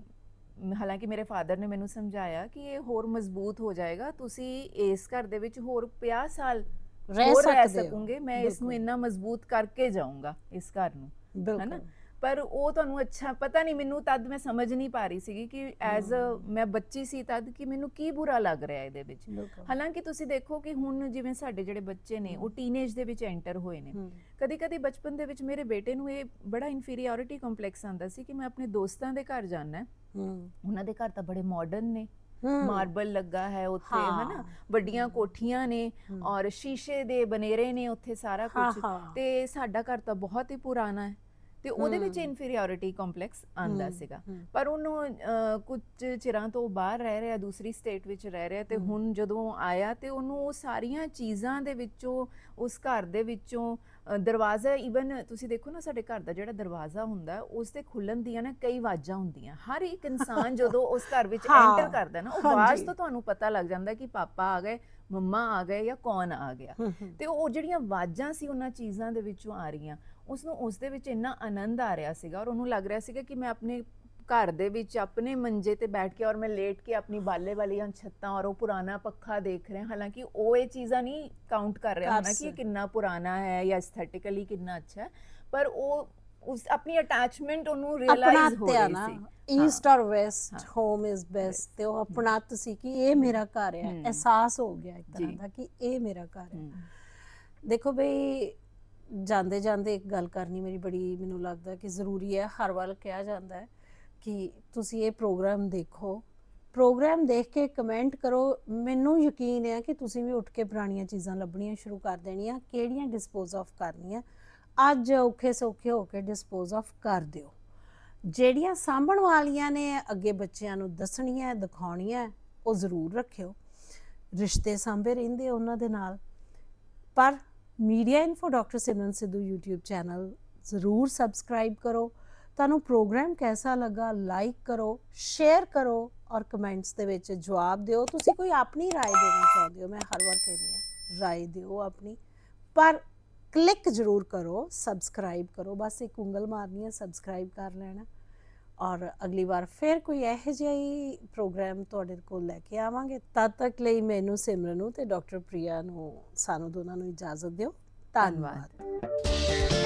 ਹਾਲਾਂਕਿ ਮੇਰੇ ਫਾਦਰ ਨੇ ਮੈਨੂੰ ਸਮਝਾਇਆ ਕਿ ਇਹ ਹੋਰ ਮਜ਼ਬੂਤ ਹੋ ਜਾਏਗਾ ਤੁਸੀਂ ਇਸ ਘਰ ਦੇ ਵਿੱਚ ਹੋਰ 50 ਸਾਲ ਰਹਿ ਸਕੋਗੇ ਮੈਂ ਇਸ ਨੂੰ। ਇੰਨਾ ਮਜ਼ਬੂਤ ਕਰਕੇ ਜਾਊਂਗਾ ਇਸ ਘਰ ਨੂੰ ਬਿਲਕੁਲ। ਪਰ ਉਹ ਤੁਹਾਨੂੰ ਅੱਛਾ ਪਤਾ ਨਹੀਂ ਮੈਨੂੰ ਤਦ ਮੈਂ ਸਮਝ ਨਹੀਂ ਪਾ ਰਹੀ ਸੀਗੀ ਕਿ ਐਜ਼ ਮੈਂ ਬੱਚੀ ਸੀ ਤਦ ਕਿ ਮੈਨੂੰ ਕੀ ਬੁਰਾ ਲੱਗ ਰਿਹਾ ਇਹਦੇ ਵਿੱਚ। ਹਾਲਾਂਕਿ ਤੁਸੀਂ ਦੇਖੋ ਕਿ ਹੁਣ ਜਿਵੇਂ ਸਾਡੇ ਜਿਹੜੇ ਬੱਚੇ ਨੇ ਉਹ ਟੀਨੇਜ ਦੇ ਵਿੱਚ ਐਂਟਰ ਹੋਏ ਨੇ। ਹਮ, ਕਦੀ ਕਦੀ ਬਚਪਨ ਦੇ ਵਿੱਚ ਮੇਰੇ ਬੇਟੇ ਨੂੰ ਇਹ ਬੜਾ ਇਨਫੀਰੀਅਰਿਟੀ ਕੰਪਲੈਕਸ ਆਂਦਾ ਸੀ ਕਿ ਮੈਂ ਆਪਣੇ ਦੋਸਤਾਂ ਦੇ ਘਰ ਜਾਣਾ ਹੈ। ਉਹਨਾਂ ਦੇ ਘਰ ਤਾਂ ਬੜੇ ਮਾਡਰਨ ਨੇ। ਮਾਰਬਲ ਲੱਗਾ ਹੈ ਉੱਥੇ। ਹਨਾ? ਵੱਡੀਆਂ ਕੋਠੀਆਂ ਨੇ। ਔਰ ਸ਼ੀਸ਼ੇ ਦੇ ਬਨੇਰੇ ਨੇ ਉੱਥੇ ਸਾਰਾ ਕੁਝ। ਤੇ ਸਾਡਾ ਘਰ ਤਾਂ ਬਹੁਤ ਹੀ ਪੁਰਾਣਾ ਹੈ। ਤੇ ਉਹਦੇ ਵਿੱਚ ਹਮ। ਇਨਫੀਰੀਅਰਿਟੀ ਕੰਪਲੈਕਸ ਆਂਦਾ ਸੀਗਾ। ਪਰ ਉਹਨੂੰ ਕੁਝ ਚਿਰਾਂ ਤੋਂ ਬਾਹਰ ਰਹਿ ਰਿਹਾ ਦੂਸਰੀ ਸਟੇਟ ਵਿੱਚ ਰਹਿ ਰਿਹਾ ਤੇ। ਹੁਣ ਜਦੋਂ ਆਇਆ ਤੇ ਉਹਨੂੰ ਉਹ ਸਾਰੀਆਂ ਚੀਜ਼ਾਂ ਦੇ ਵਿੱਚੋਂ ਉਸ ਘਰ ਦੇ ਵਿੱਚੋਂ ਦਰਵਾਜ਼ਾ ਈਵਨ ਤੁਸੀਂ ਦੇਖੋ ਨਾ ਸਾਡੇ ਘਰ ਦਾ ਜਿਹੜਾ ਦਰਵਾਜ਼ਾ ਹੁੰਦਾ ਉਸ ਤੇ ਖੁੱਲਣ ਦੀਆਂ ਨਾ ਕਈ ਆਵਾਜ਼ਾਂ ਹੁੰਦੀਆਂ। ਹਰ ਇੱਕ ਇਨਸਾਨ ਜਦੋਂ ਉਸ ਘਰ ਵਿੱਚ ਐਂਟਰ ਕਰਦਾ ਨਾ ਉਹ। ਆਵਾਜ਼ ਤੋਂ ਤੁਹਾਨੂੰ ਪਤਾ ਲੱਗ ਜਾਂਦਾ ਕਿ ਪਾਪਾ ਆ ਗਏ ਮੰਮਾ ਆ ਗਏ ਜਾਂ ਕੌਣ ਆ ਗਿਆ। ਤੇ ਉਹ ਜਿਹੜੀਆਂ ਆਵਾਜ਼ਾਂ ਸੀ ਉਹਨਾਂ ਚੀਜ਼ਾਂ ਦੇ ਵਿੱਚੋਂ ਆ ਰਹੀਆਂ। ਉਸ ਨੂੰ ਉਸ ਦੇ ਵਿੱਚ ਇੰਨਾ ਆਨੰਦ ਆ ਰਿਹਾ ਸੀਗਾ ਔਰ ਉਹਨੂੰ ਲੱਗ ਰਿਹਾ ਸੀਗਾ ਕਿ ਮੈਂ ਆਪਣੇ ਘਰ ਦੇ ਵਿੱਚ ਆਪਣੇ ਮੰਜੇ ਤੇ ਬੈਠ ਕੇ ਔਰ ਮੈਂ ਲੇਟ ਕੇ ਆਪਣੀ ਬਾਲੇ ਵਾਲੀਆਂ ਛੱਤਾਂ ਔਰ ਉਹ ਪੁਰਾਣਾ ਪੱਖਾ ਦੇਖ ਰਿਹਾ ਹਾਲਾਂਕਿ ਉਹ ਇਹ ਚੀਜ਼ਾਂ ਨਹੀਂ ਕਾਊਂਟ ਕਰ ਰਿਹਾ ਹੋਣਾ ਕਿ ਇਹ ਕਿੰਨਾ ਪੁਰਾਣਾ ਹੈ ਜਾਂ ਐਸਥੈਟਿਕਲੀ ਕਿੰਨਾ ਅੱਛਾ ਹੈ ਪਰ ਉਹ ਉਸ ਆਪਣੀ ਅਟੈਚਮੈਂਟ ਉਹਨੂੰ ਰਿਅਲਾਈਜ਼ ਹੋ ਰਹੀ ਨਾ ਸੀ ਈਸਟ ਔਰ ਵੈਸਟ। ਹੋਮ ਇਜ਼ ਬੈਸਟ ਤੇ ਉਹ ਆਪਣਾਤ ਸੀ ਕਿ ਇਹ ਮੇਰਾ ਘਰ ਹੈ। ਅਹਿਸਾਸ ਹੋ ਗਿਆ ਇੱਕ ਤਰ੍ਹਾਂ। ਦਾ ਕਿ ਇਹ ਮੇਰਾ ਘਰ ਹੈ ਦੇਖੋ ਬਈ ਜਾਂਦੇ ਜਾਂਦੇ ਇੱਕ ਗੱਲ ਕਰਨੀ ਮੇਰੀ ਬੜੀ ਮੈਨੂੰ ਲੱਗਦਾ ਕਿ ਜ਼ਰੂਰੀ ਹੈ, ਹਰ ਵਾਰ ਕਿਹਾ ਜਾਂਦਾ ਹੈ ਕਿ ਤੁਸੀਂ ਇਹ ਪ੍ਰੋਗਰਾਮ ਦੇਖੋ। ਪ੍ਰੋਗਰਾਮ ਦੇਖ ਕੇ ਕਮੈਂਟ ਕਰੋ, ਮੈਨੂੰ ਯਕੀਨ ਹੈ ਕਿ ਤੁਸੀਂ ਵੀ ਉੱਠ ਕੇ ਪੁਰਾਣੀਆਂ ਚੀਜ਼ਾਂ ਲੱਭਣੀਆਂ ਸ਼ੁਰੂ ਕਰ ਦੇਣੀਆਂ, ਕਿਹੜੀਆਂ ਡਿਸਪੋਜ਼ ਆਫ ਕਰਨੀਆਂ, ਅੱਜ ਔਖੇ ਸੌਖੇ ਹੋ ਕੇ ਡਿਸਪੋਜ਼ ਆਫ ਕਰ ਦਿਓ। ਜਿਹੜੀਆਂ ਸਾਂਭਣ ਵਾਲੀਆਂ ਨੇ, ਅੱਗੇ ਬੱਚਿਆਂ ਨੂੰ ਦੱਸਣੀਆਂ, ਦਿਖਾਉਣੀਆਂ, ਉਹ ਜ਼ਰੂਰ ਰੱਖਿਓ। ਰਿਸ਼ਤੇ ਸਾਂਭੇ ਰਹਿੰਦੇ ਉਹਨਾਂ ਦੇ ਨਾਲ। ਪਰ media info doctor Simran Sidhu YouTube channel ਜ਼ਰੂਰ ਸਬਸਕ੍ਰਾਈਬ ਕਰੋ ਤੁਹਾਨੂੰ ਪ੍ਰੋਗਰਾਮ ਕੈਸਾ ਲੱਗਾ ਲਾਈਕ ਕਰੋ ਸ਼ੇਅਰ ਕਰੋ ਔਰ ਕਮੈਂਟਸ ਦੇ ਵਿੱਚ ਜਵਾਬ ਦਿਓ ਤੁਸੀਂ ਕੋਈ ਆਪਣੀ رائے ਦੇਣਾ ਚਾਹੁੰਦੇ ਹੋ ਮੈਂ ਹਰ ਵਾਰ ਕਹਿੰਦੀ ਹਾਂ رائے ਦਿਓ ਆਪਣੀ ਪਰ ਕਲਿੱਕ ਜ਼ਰੂਰ ਕਰੋ ਸਬਸਕ੍ਰਾਈਬ ਕਰੋ ਬਸ ਇੱਕ ਉਂਗਲ ਮਾਰਨੀ ਹੈ ਸਬਸਕ੍ਰਾਈਬ ਕਰ ਲੈਣਾ ਔਰ ਅਗਲੀ ਵਾਰ ਫਿਰ ਕੋਈ ਇਹੋ ਜਿਹਾ ਹੀ ਪ੍ਰੋਗਰਾਮ ਤੁਹਾਡੇ ਕੋਲ ਲੈ ਕੇ ਆਵਾਂਗੇ, ਤਦ ਤੱਕ ਲਈ ਮੈਨੂੰ, ਸਿਮਰਨ ਨੂੰ ਤੇ ਡਾਕਟਰ ਪ੍ਰਿਆ ਨੂੰ, ਸਾਨੂੰ ਦੋਨਾਂ ਨੂੰ ਇਜਾਜ਼ਤ ਦਿਓ। ਧੰਨਵਾਦ। ਧੰਨਵਾਦ।